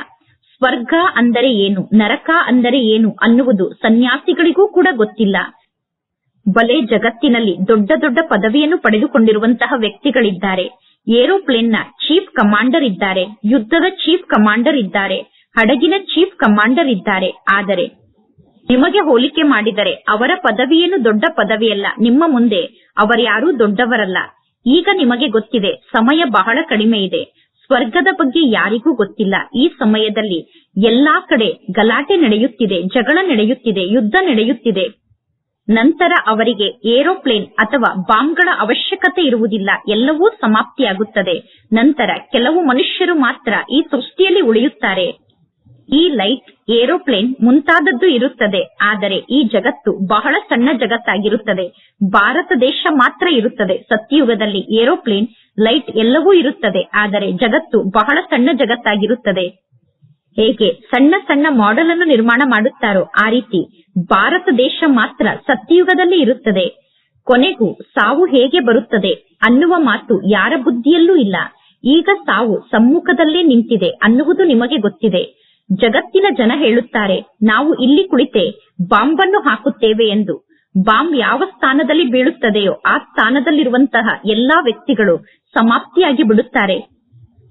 [SPEAKER 1] ಸ್ವರ್ಗ ಅಂದರೆ ಏನು? ನರಕ ಅಂದರೆ ಏನು? ಅನ್ನುವುದು ಸನ್ಯಾಸಿಗಳಿಗೂ ಕೂಡ ಗೊತ್ತಿಲ್ಲ. ಬಲೆ ಜಗತ್ತಿನಲ್ಲಿ ದೊಡ್ಡ ದೊಡ್ಡ ಪದವಿಯನ್ನು ಪಡೆದುಕೊಂಡಿರುವಂತಹ ವ್ಯಕ್ತಿಗಳಿದ್ದಾರೆ. ಏರೋಪ್ಲೇನ್ನ ಚೀಫ್ ಕಮಾಂಡರ್ ಇದ್ದಾರೆ. ಯುದ್ಧದ ಚೀಫ್ ಕಮಾಂಡರ್ ಇದ್ದಾರೆ. ಹಡಗಿನ ಚೀಫ್ ಕಮಾಂಡರ್ ಇದ್ದಾರೆ. ಆದರೆ ನಿಮಗೆ ಹೋಲಿಕೆ ಮಾಡಿದರೆ ಅವರ ಪದವಿಯೇನು ದೊಡ್ಡ ಪದವಿಯಲ್ಲ. ನಿಮ್ಮ ಮುಂದೆ ಅವರ್ಯಾರೂ ದೊಡ್ಡವರಲ್ಲ. ಈಗ ನಿಮಗೆ ಗೊತ್ತಿದೆ, ಸಮಯ ಬಹಳ ಕಡಿಮೆ ಇದೆ. ಸ್ವರ್ಗದ ಬಗ್ಗೆ ಯಾರಿಗೂ ಗೊತ್ತಿಲ್ಲ. ಈ ಸಮಯದಲ್ಲಿ ಎಲ್ಲಾ ಕಡೆ ಗಲಾಟೆ ನಡೆಯುತ್ತಿದೆ, ಜಗಳ ನಡೆಯುತ್ತಿದೆ, ಯುದ್ಧ ನಡೆಯುತ್ತಿದೆ. ನಂತರ ಅವರಿಗೆ ಏರೋಪ್ಲೇನ್ ಅಥವಾ ಬಾಂಬ್ಗಳ ಅವಶ್ಯಕತೆ ಇರುವುದಿಲ್ಲ. ಎಲ್ಲವೂ ಸಮಾಪ್ತಿಯಾಗುತ್ತದೆ. ನಂತರ ಕೆಲವು ಮನುಷ್ಯರು ಮಾತ್ರ ಈ ಸೃಷ್ಟಿಯಲ್ಲಿ ಉಳಿಯುತ್ತಾರೆ. ಈ ಲೈಟ್ ಏರೋಪ್ಲೇನ್ ಮುಂತಾದದ್ದು ಇರುತ್ತದೆ. ಆದರೆ ಈ ಜಗತ್ತು ಬಹಳ ಸಣ್ಣ ಜಗತ್ತಾಗಿರುತ್ತದೆ. ಭಾರತ ದೇಶ ಮಾತ್ರ ಇರುತ್ತದೆ. ಸತ್ಯಯುಗದಲ್ಲಿ ಏರೋಪ್ಲೇನ್, ಲೈಟ್ ಎಲ್ಲವೂ ಇರುತ್ತದೆ. ಆದರೆ ಜಗತ್ತು ಬಹಳ ಸಣ್ಣ ಜಗತ್ತಾಗಿರುತ್ತದೆ. ಹೇಗೆ ಸಣ್ಣ ಸಣ್ಣ ಮಾಡೆಲ್ ಅನ್ನು ನಿರ್ಮಾಣ ಮಾಡುತ್ತಾರೋ ಆ ರೀತಿ ಭಾರತ ದೇಶ ಮಾತ್ರ ಸತ್ಯಯುಗದಲ್ಲಿ ಇರುತ್ತದೆ. ಕೊನೆಗೂ ಸಾವು ಹೇಗೆ ಬರುತ್ತದೆ ಅನ್ನುವ ಮಾತು ಯಾರ ಬುದ್ಧಿಯಲ್ಲೂ ಇಲ್ಲ. ಈಗ ಸಾವು ಸಮ್ಮುಖದಲ್ಲೇ ನಿಂತಿದೆ ಅನ್ನುವುದು ನಿಮಗೆ ಗೊತ್ತಿದೆ. ಜಗತ್ತಿನ ಜನ ಹೇಳುತ್ತಾರೆ, ನಾವು ಇಲ್ಲಿ ಕುಳಿತೆ ಬಾಂಬನ್ನು ಹಾಕುತ್ತೇವೆ ಎಂದು. ಬಾಂಬ್ ಯಾವ ಸ್ಥಾನದಲ್ಲಿ ಬೀಳುತ್ತದೆಯೋ ಆ ಸ್ಥಾನದಲ್ಲಿರುವಂತಹ ಎಲ್ಲಾ ವ್ಯಕ್ತಿಗಳು ಸಮಾಪ್ತಿಯಾಗಿ ಬಿಡುತ್ತಾರೆ.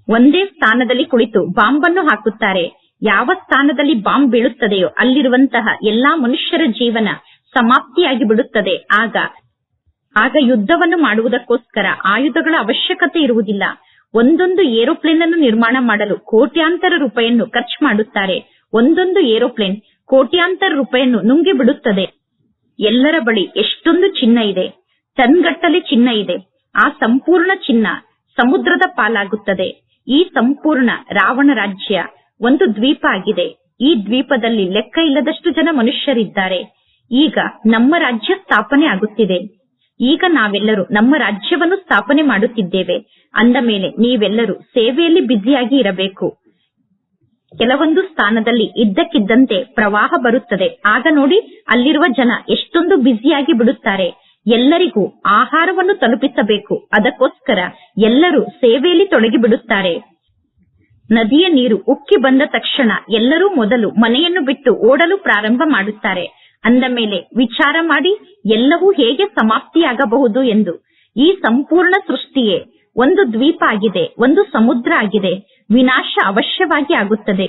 [SPEAKER 1] ಒಂದೇ ಸ್ಥಾನದಲ್ಲಿ ಕುಳಿತು ಬಾಂಬನ್ನು ಹಾಕುತ್ತಾರೆ. ಯಾವ ಸ್ಥಾನದಲ್ಲಿ ಬಾಂಬ್ ಬೀಳುತ್ತದೆಯೋ ಅಲ್ಲಿರುವಂತಹ ಎಲ್ಲಾ ಮನುಷ್ಯರ ಜೀವನ ಸಮಾಪ್ತಿಯಾಗಿ ಬಿಡುತ್ತದೆ. ಆಗ ಆಗ ಯುದ್ಧವನ್ನು ಮಾಡುವುದಕ್ಕೋಸ್ಕರ ಆಯುಧಗಳ ಅವಶ್ಯಕತೆ ಇರುವುದಿಲ್ಲ. ಒಂದೊಂದು ಏರೋಪ್ಲೇನ್ ಅನ್ನು ನಿರ್ಮಾಣ ಮಾಡಲು ಕೋಟ್ಯಾಂತರ ರೂಪಾಯಿಯನ್ನು ಖರ್ಚು ಮಾಡುತ್ತಾರೆ. ಒಂದೊಂದು ಏರೋಪ್ಲೇನ್ ಕೋಟ್ಯಾಂತರ ರೂಪಾಯಿಯನ್ನು ನುಂಗಿ ಬಿಡುತ್ತದೆ. ಎಲ್ಲರ ಬಳಿ ಎಷ್ಟೊಂದು ಚಿನ್ನ ಇದೆ. ಟನ್ಗಟ್ಟಲೆ ಚಿನ್ನ ಇದೆ. ಆ ಸಂಪೂರ್ಣ ಚಿನ್ನ ಸಮುದ್ರದ ಪಾಲಾಗುತ್ತದೆ. ಈ ಸಂಪೂರ್ಣ ರಾವಣ ರಾಜ್ಯ ಒಂದು ದ್ವೀಪ ಆಗಿದೆ. ಈ ದ್ವೀಪದಲ್ಲಿ ಲೆಕ್ಕ ಇಲ್ಲದಷ್ಟು ಜನ ಮನುಷ್ಯರಿದ್ದಾರೆ. ಈಗ ನಮ್ಮ ರಾಜ್ಯ ಸ್ಥಾಪನೆ ಆಗುತ್ತಿದೆ. ಈಗ ನಾವೆಲ್ಲರೂ ನಮ್ಮ ರಾಜ್ಯವನ್ನು ಸ್ಥಾಪನೆ ಮಾಡುತ್ತಿದ್ದೇವೆ. ಅಂದ ಮೇಲೆ ನೀವೆಲ್ಲರೂ ಸೇವೆಯಲ್ಲಿ ಬ್ಯುಸಿಯಾಗಿ ಇರಬೇಕು. ಕೆಲವೊಂದು ಸ್ಥಾನದಲ್ಲಿ ಇದ್ದಕ್ಕಿದ್ದಂತೆ ಪ್ರವಾಹ ಬರುತ್ತದೆ. ಆಗ ನೋಡಿ, ಅಲ್ಲಿರುವ ಜನ ಎಷ್ಟೊಂದು ಬ್ಯುಸಿಯಾಗಿ ಬಿಡುತ್ತಾರೆ. ಎಲ್ಲರಿಗೂ ಆಹಾರವನ್ನು ತಲುಪಿಸಬೇಕು. ಅದಕ್ಕೋಸ್ಕರ ಎಲ್ಲರೂ ಸೇವೆಯಲ್ಲಿ ತೊಡಗಿ ಬಿಡುತ್ತಾರೆ ನದಿಯ ನೀರು ಉಕ್ಕಿ ಬಂದ ತಕ್ಷಣ ಎಲ್ಲರೂ ಮೊದಲು ಮನೆಯನ್ನು ಬಿಟ್ಟು ಓಡಲು ಪ್ರಾರಂಭ ಮಾಡುತ್ತಾರೆ. ಅಂದ ಮೇಲೆ ವಿಚಾರ ಮಾಡಿ ಎಲ್ಲವೂ ಹೇಗೆ ಸಮಾಪ್ತಿಯಾಗಬಹುದು ಎಂದು. ಈ ಸಂಪೂರ್ಣ ಸೃಷ್ಟಿಯೇ ಒಂದು ದ್ವೀಪ ಆಗಿದೆ, ಒಂದು ಸಮುದ್ರ ಆಗಿದೆ, ವಿನಾಶ ಅವಶ್ಯವಾಗಿ ಆಗುತ್ತದೆ.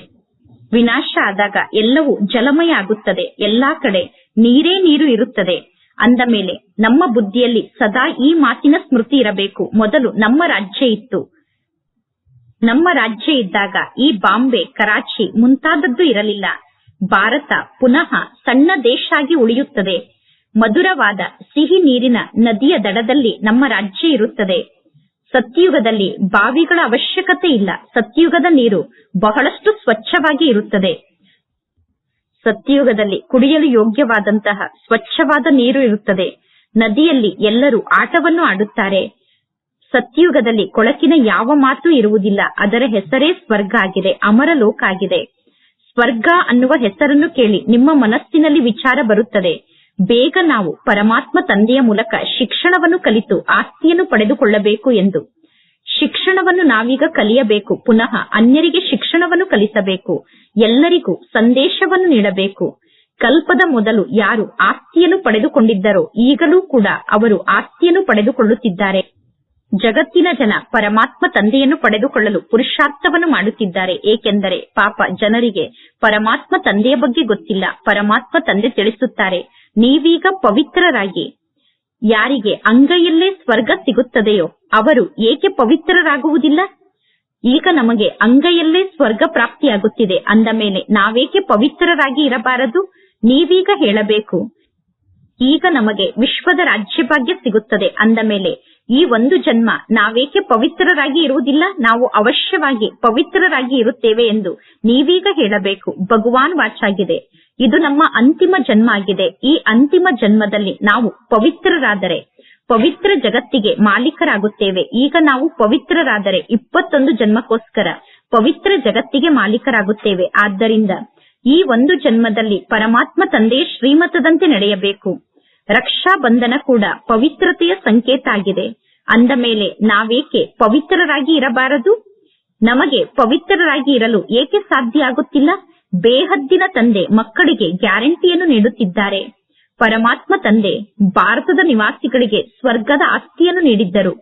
[SPEAKER 1] ವಿನಾಶ ಆದಾಗ ಎಲ್ಲವೂ ಜಲಮಯ ಆಗುತ್ತದೆ, ಎಲ್ಲಾ ಕಡೆ ನೀರೇ ನೀರು ಇರುತ್ತದೆ. ಅಂದ ಮೇಲೆ ನಮ್ಮ ಬುದ್ಧಿಯಲ್ಲಿ ಸದಾ ಈ ಮಾತಿನ ಸ್ಮೃತಿ ಇರಬೇಕು, ಮೊದಲು ನಮ್ಮ ರಾಜ್ಯ ಇತ್ತು. ನಮ್ಮ ರಾಜ್ಯ ಇದ್ದಾಗ ಈ ಬಾಂಬೆ, ಕರಾಚಿ ಮುಂತಾದದ್ದು ಇರಲಿಲ್ಲ. ಭಾರತ ಪುನಃ ಸಣ್ಣ ದೇಶ ಆಗಿ ಉಳಿಯುತ್ತದೆ. ಮಧುರವಾದ ಸಿಹಿ ನೀರಿನ ನದಿಯ ದಡದಲ್ಲಿ ನಮ್ಮ ರಾಜ್ಯ ಇರುತ್ತದೆ. ಸತ್ಯುಗದಲ್ಲಿ ಬಾವಿಗಳ ಅವಶ್ಯಕತೆ ಇಲ್ಲ. ಸತ್ಯುಗದ ನೀರು ಬಹಳಷ್ಟು ಸ್ವಚ್ಛವಾಗಿ ಇರುತ್ತದೆ. ಸತ್ಯಯುಗದಲ್ಲಿ ಕುಡಿಯಲು ಯೋಗ್ಯವಾದಂತಹ ಸ್ವಚ್ಛವಾದ ನೀರು ಇರುತ್ತದೆ. ನದಿಯಲ್ಲಿ ಎಲ್ಲರೂ ಆಟವನ್ನು ಆಡುತ್ತಾರೆ. ಸತ್ಯುಗದಲ್ಲಿ ಕೊಳಕಿನ ಯಾವ ಮಾತು ಇರುವುದಿಲ್ಲ. ಅದರ ಹೆಸರೇ ಸ್ವರ್ಗ ಆಗಿದೆ ಅಮರ ಲೋಕ ಆಗಿದೆ. ಸ್ವರ್ಗ ಅನ್ನುವ ಹೆಸರನ್ನು ಕೇಳಿ ನಿಮ್ಮ ಮನಸ್ಸಿನಲ್ಲಿ ವಿಚಾರ ಬರುತ್ತದೆ. ಬೇಗ ನಾವು ಪರಮಾತ್ಮ ತಂದೆಯ ಮೂಲಕ ಶಿಕ್ಷಣವನ್ನು ಕಲಿತು ಆಸ್ತಿಯನ್ನು ಪಡೆದುಕೊಳ್ಳಬೇಕು ಎಂದು. ಶಿಕ್ಷಣವನ್ನು ನಾವೀಗ ಕಲಿಯಬೇಕು. ಪುನಃ ಅನ್ಯರಿಗೆ ಶಿಕ್ಷಣವನ್ನು ಕಲಿಸಬೇಕು. ಎಲ್ಲರಿಗೂ ಸಂದೇಶವನ್ನು ನೀಡಬೇಕು. ಕಲ್ಪದ ಮೊದಲು ಯಾರು ಆಸ್ತಿಯನ್ನು ಪಡೆದುಕೊಂಡಿದ್ದರೋ ಈಗಲೂ ಕೂಡ ಅವರು ಆಸ್ತಿಯನ್ನು ಪಡೆದುಕೊಳ್ಳುತ್ತಿದ್ದಾರೆ. ಜಗತ್ತಿನ ಜನ ಪರಮಾತ್ಮ ತಂದೆಯನ್ನು ಪಡೆದುಕೊಳ್ಳಲು ಪುರುಷಾರ್ಥವನ್ನು ಮಾಡುತ್ತಿದ್ದಾರೆ. ಏಕೆಂದರೆ ಪಾಪ ಜನರಿಗೆ ಪರಮಾತ್ಮ ತಂದೆಯ ಬಗ್ಗೆ ಗೊತ್ತಿಲ್ಲ. ಪರಮಾತ್ಮ ತಂದೆ ತಿಳಿಸುತ್ತಾರೆ, ನೀವೀಗ ಪವಿತ್ರರಾಗಿ. ಯಾರಿಗೆ ಅಂಗೈಯಲ್ಲೇ ಸ್ವರ್ಗ ಸಿಗುತ್ತದೆಯೋ ಅವರು ಏಕೆ ಪವಿತ್ರರಾಗುವುದಿಲ್ಲ? ಈಗ ನಮಗೆ ಅಂಗೈಯಲ್ಲೇ ಸ್ವರ್ಗ ಪ್ರಾಪ್ತಿಯಾಗುತ್ತಿದೆ. ಅಂದ ಮೇಲೆ ನಾವೇಕೆ ಪವಿತ್ರರಾಗಿ ಇರಬಾರದು? ನೀವೀಗ ಹೇಳಬೇಕು, ಈಗ ನಮಗೆ ವಿಶ್ವದ ರಾಜ್ಯಭಾಗ್ಯ ಸಿಗುತ್ತದೆ. ಅಂದ ಮೇಲೆ ಈ ಒಂದು ಜನ್ಮ ನಾವೇಕೆ ಪವಿತ್ರರಾಗಿ ಇರುವುದಿಲ್ಲ, ನಾವು ಅವಶ್ಯವಾಗಿ ಪವಿತ್ರರಾಗಿ ಇರುತ್ತೇವೆ ಎಂದು ನೀವೀಗ ಹೇಳಬೇಕು. ಭಗವಾನ್ ವಾಚಾಗಿದೆ. ಇದು ನಮ್ಮ ಅಂತಿಮ ಜನ್ಮ ಆಗಿದೆ. ಈ ಅಂತಿಮ ಜನ್ಮದಲ್ಲಿ ನಾವು ಪವಿತ್ರರಾದರೆ, ಪವಿತ್ರ ಜಗತ್ತಿಗೆ ಮಾಲೀಕರಾಗುತ್ತೇವೆ. ಈಗ ನಾವು ಪವಿತ್ರರಾದರೆ ಇಪ್ಪತ್ತೊಂದು ಜನ್ಮಕ್ಕೋಸ್ಕರ ಪವಿತ್ರ ಜಗತ್ತಿಗೆ ಮಾಲೀಕರಾಗುತ್ತೇವೆ. ಆದ್ದರಿಂದ ಈ ಒಂದು ಜನ್ಮದಲ್ಲಿ ಪರಮಾತ್ಮ ತಂದೆಯ ಶ್ರೀಮತದಂತೆ ನಡೆಯಬೇಕು. ರಕ್ಷಾ ಬಂಧನ ಕೂಡ ಪವಿತ್ರತೆಯ ಸಂಕೇತ ಆಗಿದೆ. ಅಂದ ಮೇಲೆ ನಾವೇಕೆ ಪವಿತ್ರರಾಗಿ ಇರಬಾರದು? ನಮಗೆ ಪವಿತ್ರರಾಗಿ ಇರಲು ಏಕೆ ಸಾಧ್ಯ ಆಗುತ್ತಿಲ್ಲ? ಬೇಹದ್ದಿನ ತಂದೆ ಮಕ್ಕಳಿಗೆ ಗ್ಯಾರಂಟಿಯನ್ನು ನೀಡುತ್ತಿದ್ದಾರೆ. ಪರಮಾತ್ಮ ತಂದೆ ಭಾರತದ ನಿವಾಸಿಗಳಿಗೆ ಸ್ವರ್ಗದ ಆಸ್ತಿಯನ್ನು ನೀಡಿದ್ದರು.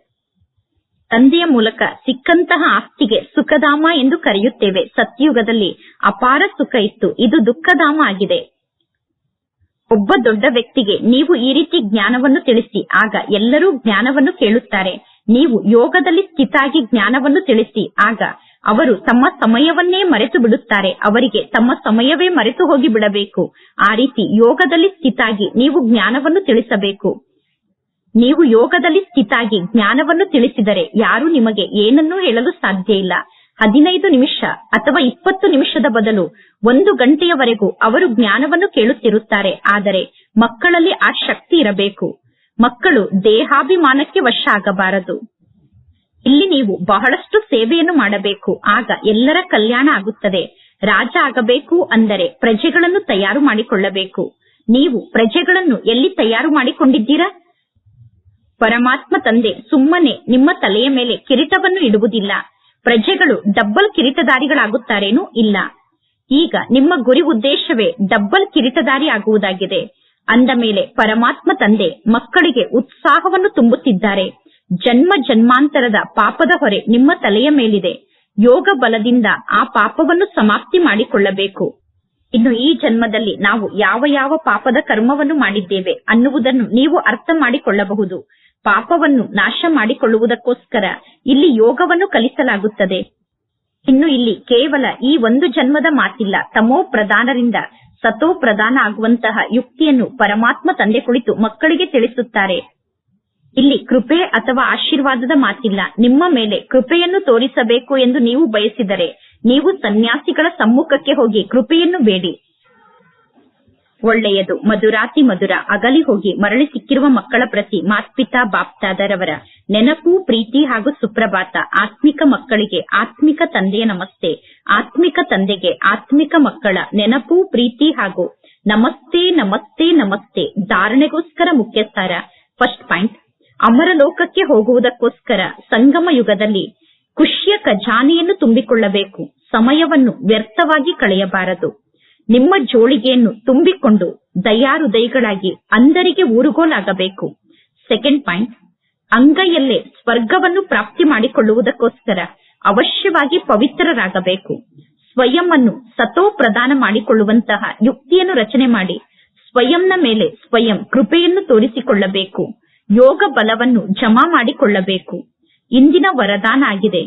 [SPEAKER 1] ತಂದೆಯ ಮೂಲಕ ಸಿಕ್ಕಂತಹ ಆಸ್ತಿಗೆ ಸುಖಧಾಮ ಎಂದು ಕರೆಯುತ್ತೇವೆ. ಸತ್ಯುಗದಲ್ಲಿ ಅಪಾರ ಸುಖ ಇತ್ತು. ಇದು ದುಃಖಧಾಮ ಆಗಿದೆ. ಒಬ್ಬ ದೊಡ್ಡ ವ್ಯಕ್ತಿಗೆ ನೀವು ಈ ರೀತಿ ಜ್ಞಾನವನ್ನು ತಿಳಿಸಿ. ಆಗ ಎಲ್ಲರೂ ಜ್ಞಾನವನ್ನು ಕೇಳುತ್ತಾರೆ. ನೀವು ಯೋಗದಲ್ಲಿ ಸ್ಥಿತಾಗಿ ಜ್ಞಾನವನ್ನು ತಿಳಿಸಿ. ಆಗ ಅವರು ತಮ್ಮ ಸಮಯವನ್ನೇ ಮರೆತು ಬಿಡುತ್ತಾರೆ. ಅವರಿಗೆ ತಮ್ಮ ಸಮಯವೇ ಮರೆತು ಹೋಗಿ ಬಿಡಬೇಕು. ಆ ರೀತಿ ಯೋಗದಲ್ಲಿ ಸ್ಥಿತಾಗಿ ನೀವು ಜ್ಞಾನವನ್ನು ತಿಳಿಸಬೇಕು. ನೀವು ಯೋಗದಲ್ಲಿ ಸ್ಥಿತಾಗಿ ಜ್ಞಾನವನ್ನು ತಿಳಿಸಿದರೆ ಯಾರು ನಿಮಗೆ ಏನನ್ನೂ ಹೇಳಲು ಸಾಧ್ಯ ಇಲ್ಲ. ಹದಿನೈದು ನಿಮಿಷ ಅಥವಾ ಇಪ್ಪತ್ತು ನಿಮಿಷದ ಬದಲು ಒಂದು ಗಂಟೆಯವರೆಗೂ ಅವರು ಜ್ಞಾನವನ್ನು ಕೇಳುತ್ತಿರುತ್ತಾರೆ. ಆದರೆ ಮಕ್ಕಳಲ್ಲಿ ಆ ಶಕ್ತಿ ಇರಬೇಕು. ಮಕ್ಕಳು ದೇಹಾಭಿಮಾನಕ್ಕೆ ವಶ ಆಗಬಾರದು ಇಲ್ಲಿ ನೀವು ಬಹಳಷ್ಟು ಸೇವೆಯನ್ನು ಮಾಡಬೇಕು. ಆಗ ಎಲ್ಲರ ಕಲ್ಯಾಣ ಆಗುತ್ತದೆ. ರಾಜ ಆಗಬೇಕು ಅಂದರೆ ಪ್ರಜೆಗಳನ್ನು ತಯಾರು ಮಾಡಿಕೊಳ್ಳಬೇಕು. ನೀವು ಪ್ರಜೆಗಳನ್ನು ಎಲ್ಲಿ ತಯಾರು ಮಾಡಿಕೊಂಡಿದ್ದೀರಾ? ಪರಮಾತ್ಮ ತಂದೆ ಸುಮ್ಮನೆ ನಿಮ್ಮ ತಲೆಯ ಮೇಲೆ ಕಿರೀಟವನ್ನು ಇಡುವುದಿಲ್ಲ. ಪ್ರಜೆಗಳು ಡಬ್ಬಲ್ ಕಿರೀಟಧಾರಿಗಳಾಗುತ್ತಾರೇನೂ ಇಲ್ಲ. ಈಗ ನಿಮ್ಮ ಗುರಿ ಉದ್ದೇಶವೇ ಡಬ್ಬಲ್ ಕಿರೀಟದಾರಿ ಆಗುವುದಾಗಿದೆ ಅಂದ ಮೇಲೆ ಪರಮಾತ್ಮ ತಂದೆ ಮಕ್ಕಳಿಗೆ ಉತ್ಸಾಹವನ್ನು ತುಂಬುತ್ತಿದ್ದಾರೆ. ಜನ್ಮ ಜನ್ಮಾಂತರದ ಪಾಪದ ಹೊರೆ ನಿಮ್ಮ ತಲೆಯ ಮೇಲಿದೆ. ಯೋಗ ಬಲದಿಂದ ಆ ಪಾಪವನ್ನು ಸಮಾಪ್ತಿ ಮಾಡಿಕೊಳ್ಳಬೇಕು. ಇನ್ನು ಈ ಜನ್ಮದಲ್ಲಿ ನಾವು ಯಾವ ಯಾವ ಪಾಪದ ಕರ್ಮವನ್ನು ಮಾಡಿದ್ದೇವೆ ಅನ್ನುವುದನ್ನು ನೀವು ಅರ್ಥ ಮಾಡಿಕೊಳ್ಳಬಹುದು. ಪಾಪವನ್ನು ನಾಶ ಮಾಡಿಕೊಳ್ಳುವುದಕ್ಕೋಸ್ಕರ ಇಲ್ಲಿ ಯೋಗವನ್ನು ಕಲಿಸಲಾಗುತ್ತದೆ. ಇನ್ನು ಇಲ್ಲಿ ಕೇವಲ ಈ ಒಂದು ಜನ್ಮದ ಮಾತಿಲ್ಲ, ತಮೋ ಪ್ರಧಾನರಿಂದ ಸತೋ ಪ್ರಧಾನ ಆಗುವಂತಹ ಯುಕ್ತಿಯನ್ನು ಪರಮಾತ್ಮ ತಂದೆ ಕುಳಿತು ಮಕ್ಕಳಿಗೆ ತಿಳಿಸುತ್ತಾರೆ. ಇಲ್ಲಿ ಕೃಪೆ ಅಥವಾ ಆಶೀರ್ವಾದದ ಮಾತಿಲ್ಲ, ನಿಮ್ಮ ಮೇಲೆ ಕೃಪೆಯನ್ನು ತೋರಿಸಬೇಕು ಎಂದು ನೀವು ಬಯಸಿದರೆ ನೀವು ಸನ್ಯಾಸಿಗಳ ಸಮ್ಮುಖಕ್ಕೆ ಹೋಗಿ ಕೃಪೆಯನ್ನು ಬೇಡಿ. ಒಳ್ಳೆಯದು. ಮಧುರಾತಿ ಮಧುರ. ಅಗಲಿ ಹೋಗಿ ಮರಳಿ ಸಿಕ್ಕಿರುವ ಮಕ್ಕಳ ಪ್ರತಿ ಮಾತ್ಪಿತಾ ಬಾಪ್ತಾದರವರ ನೆನಪು, ಪ್ರೀತಿ ಹಾಗೂ ಸುಪ್ರಭಾತ. ಆತ್ಮಿಕ ಮಕ್ಕಳಿಗೆ ಆತ್ಮಿಕ ತಂದೆಯ ನಮಸ್ತೆ. ಆತ್ಮಿಕ ತಂದೆಗೆ ಆತ್ಮಿಕ ಮಕ್ಕಳ ನೆನಪು, ಪ್ರೀತಿ ಹಾಗೂ ನಮಸ್ತೆ ನಮಸ್ತೆ ನಮಸ್ತೆ. ಧಾರಣೆಗೋಸ್ಕರ ಮುಖ್ಯಸ್ಥರ ಫಸ್ಟ್ ಪಾಯಿಂಟ್. ಅಮರ ಲೋಕಕ್ಕೆ ಹೋಗುವುದಕ್ಕೋಸ್ಕರ ಸಂಗಮ ಯುಗದಲ್ಲಿ ಖುಷಿಯ ಖಜಾನೆಯನ್ನು ತುಂಬಿಕೊಳ್ಳಬೇಕು. ಸಮಯವನ್ನು ವ್ಯರ್ಥವಾಗಿ ಕಳೆಯಬಾರದು. ನಿಮ್ಮ ಜೋಳಿಗೆಯನ್ನು ತುಂಬಿಕೊಂಡು ದಯಾಹೃದಯಗಳಾಗಿ ಅಂದರಿಗೆ ಊರುಗೋಲಾಗಬೇಕು. ಸೆಕೆಂಡ್ ಪಾಯಿಂಟ್, ಅಂಗೈಯಲ್ಲೇ ಸ್ವರ್ಗವನ್ನು ಪ್ರಾಪ್ತಿ ಮಾಡಿಕೊಳ್ಳುವುದಕ್ಕೋಸ್ಕರ ಅವಶ್ಯವಾಗಿ ಪವಿತ್ರರಾಗಬೇಕು. ಸ್ವಯಂ ಅನ್ನು ಸತೋ ಪ್ರದಾನ ಮಾಡಿಕೊಳ್ಳುವಂತಹ ಯುಕ್ತಿಯನ್ನು ರಚನೆ ಮಾಡಿ ಸ್ವಯಂನ ಮೇಲೆ ಸ್ವಯಂ ಕೃಪೆಯನ್ನು ತೋರಿಸಿಕೊಳ್ಳಬೇಕು. ಯೋಗ ಬಲವನ್ನು ಜಮಾ ಮಾಡಿಕೊಳ್ಳಬೇಕು. ಇಂದಿನ ವರದಾನ ಆಗಿದೆ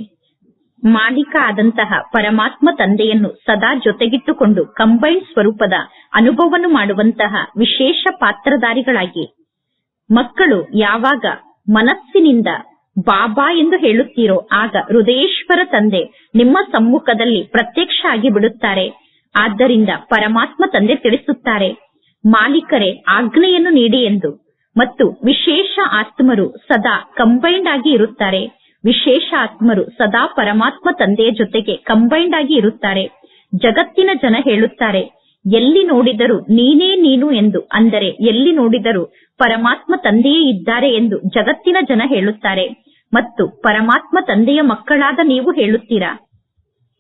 [SPEAKER 1] ಮಾಲೀಕ ಆದಂತಹ ಪರಮಾತ್ಮ ತಂದೆಯನ್ನು ಸದಾ ಜೊತೆಗಿಟ್ಟುಕೊಂಡು ಕಂಬೈನ್ ಸ್ವರೂಪದ ಅನುಭವವನ್ನು ಮಾಡುವಂತಹ ವಿಶೇಷ ಪಾತ್ರಧಾರಿಗಳಾಗಿ. ಮಕ್ಕಳು ಯಾವಾಗ ಮನಸ್ಸಿನಿಂದ ಬಾಬಾ ಎಂದು ಹೇಳುತ್ತೀರೋ ಆಗ ಹೃದಯೇಶ್ವರ ತಂದೆ ನಿಮ್ಮ ಸಮ್ಮುಖದಲ್ಲಿ ಪ್ರತ್ಯಕ್ಷ ಆಗಿ ಬಿಡುತ್ತಾರೆ ಆದ್ದರಿಂದ ಪರಮಾತ್ಮ ತಂದೆ ತಿಳಿಸುತ್ತಾರೆ, ಮಾಲೀಕರೇ ಆಜ್ಞೆಯನ್ನು ನೀಡಿ ಎಂದು. ಮತ್ತು ವಿಶೇಷ ಆತ್ಮರು ಸದಾ ಕಂಬೈಂಡ್ ಆಗಿ ಇರುತ್ತಾರೆ. ವಿಶೇಷ ಆತ್ಮರು ಸದಾ ಪರಮಾತ್ಮ ತಂದೆಯ ಜೊತೆಗೆ ಕಂಬೈಂಡ್ ಆಗಿ ಇರುತ್ತಾರೆ. ಜಗತ್ತಿನ ಜನ ಹೇಳುತ್ತಾರೆ, ಎಲ್ಲಿ ನೋಡಿದರೂ ನೀನೇ ನೀನು ಎಂದು. ಅಂದರೆ, ಎಲ್ಲಿ ನೋಡಿದರೂ ಪರಮಾತ್ಮ ತಂದೆಯೇ ಇದ್ದಾರೆ ಎಂದು ಜಗತ್ತಿನ ಜನ ಹೇಳುತ್ತಾರೆ. ಮತ್ತು, ಪರಮಾತ್ಮ ತಂದೆಯ ಮಕ್ಕಳಾದ ನೀವು ಹೇಳುತ್ತೀರಾ?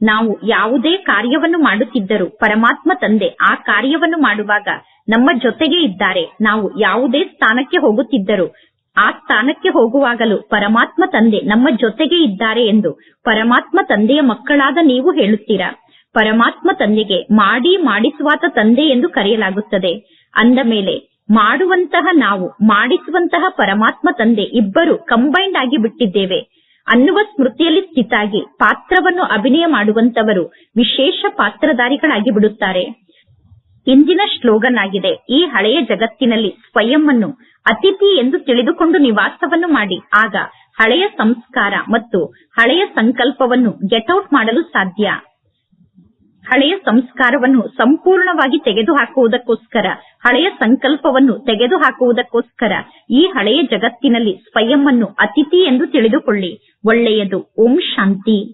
[SPEAKER 1] ನಾವು ಯಾವುದೇ ಕಾರ್ಯವನ್ನು ಮಾಡುತ್ತಿದ್ದರೂ ಪರಮಾತ್ಮ ತಂದೆ ಆ ಕಾರ್ಯವನ್ನು ಮಾಡುವಾಗ ನಮ್ಮ ಜೊತೆಗೆ ಇದ್ದಾರೆ. ನಾವು ಯಾವುದೇ ಸ್ಥಾನಕ್ಕೆ ಹೋಗುತ್ತಿದ್ದರೂ, ಆ ಸ್ಥಾನಕ್ಕೆ ಹೋಗುವಾಗಲೂ ಪರಮಾತ್ಮ ತಂದೆ ನಮ್ಮ ಜೊತೆಗೆ ಇದ್ದಾರೆ ಎಂದು ಪರಮಾತ್ಮ ತಂದೆಯ ಮಕ್ಕಳಾದ ನೀವು ಹೇಳುತ್ತೀರಾ? ಪರಮಾತ್ಮ ತಂದೆಗೆ ಮಾಡಿ ಮಾಡಿಸುವಾತ ತಂದೆ ಎಂದು ಕರೆಯಲಾಗುತ್ತದೆ. ಅಂದ ಮೇಲೆ, ಮಾಡುವಂತಹ ನಾವು ಮಾಡಿಸುವಂತಹ ಪರಮಾತ್ಮ ತಂದೆ ಇಬ್ಬರು ಕಂಬೈನ್ಡ್ ಆಗಿ ಬಿಟ್ಟಿದ್ದೇವೆ. ಅನ್ನುವ ಸ್ಮೃತಿಯಲ್ಲಿ ಸ್ಥಿತಾಗಿ ಪಾತ್ರವನ್ನು ಅಭಿನಯ ಮಾಡುವಂತವರು ವಿಶೇಷ ಪಾತ್ರಧಾರಿಗಳಾಗಿ ಬಿಡುತ್ತಾರೆ. ಇಂದಿನ ಶ್ಲೋಗನ್ ಆಗಿದೆ ಈ ಹಳೆಯ ಜಗತ್ತಿನಲ್ಲಿ ಸ್ವಯಂ ಅನ್ನು ಅತಿಥಿ ಎಂದು ತಿಳಿದುಕೊಂಡು ನಿವಾಸವನ್ನು ಮಾಡಿ. ಆಗ ಹಳೆಯ ಸಂಸ್ಕಾರ ಮತ್ತು ಹಳೆಯ ಸಂಕಲ್ಪವನ್ನು ಗೆಟ್ಔಟ್ ಮಾಡಲು ಸಾಧ್ಯ. ಹಳೆಯ ಸಂಸ್ಕಾರವನ್ನು ಸಂಪೂರ್ಣವಾಗಿ ತೆಗೆದುಹಾಕುವುದಕ್ಕೋಸ್ಕರ, ಹಳೆಯ ಸಂಕಲ್ಪವನ್ನು ತೆಗೆದುಹಾಕುವುದಕ್ಕೋಸ್ಕರ ಈ ಹಳೆಯ ಜಗತ್ತಿನಲ್ಲಿ ಸ್ವಯಂ ಅನ್ನು ಅತಿಥಿ ಎಂದು ತಿಳಿದುಕೊಳ್ಳಿ. ಒಳ್ಳೆಯದು. ಓಂ ಶಾಂತಿ.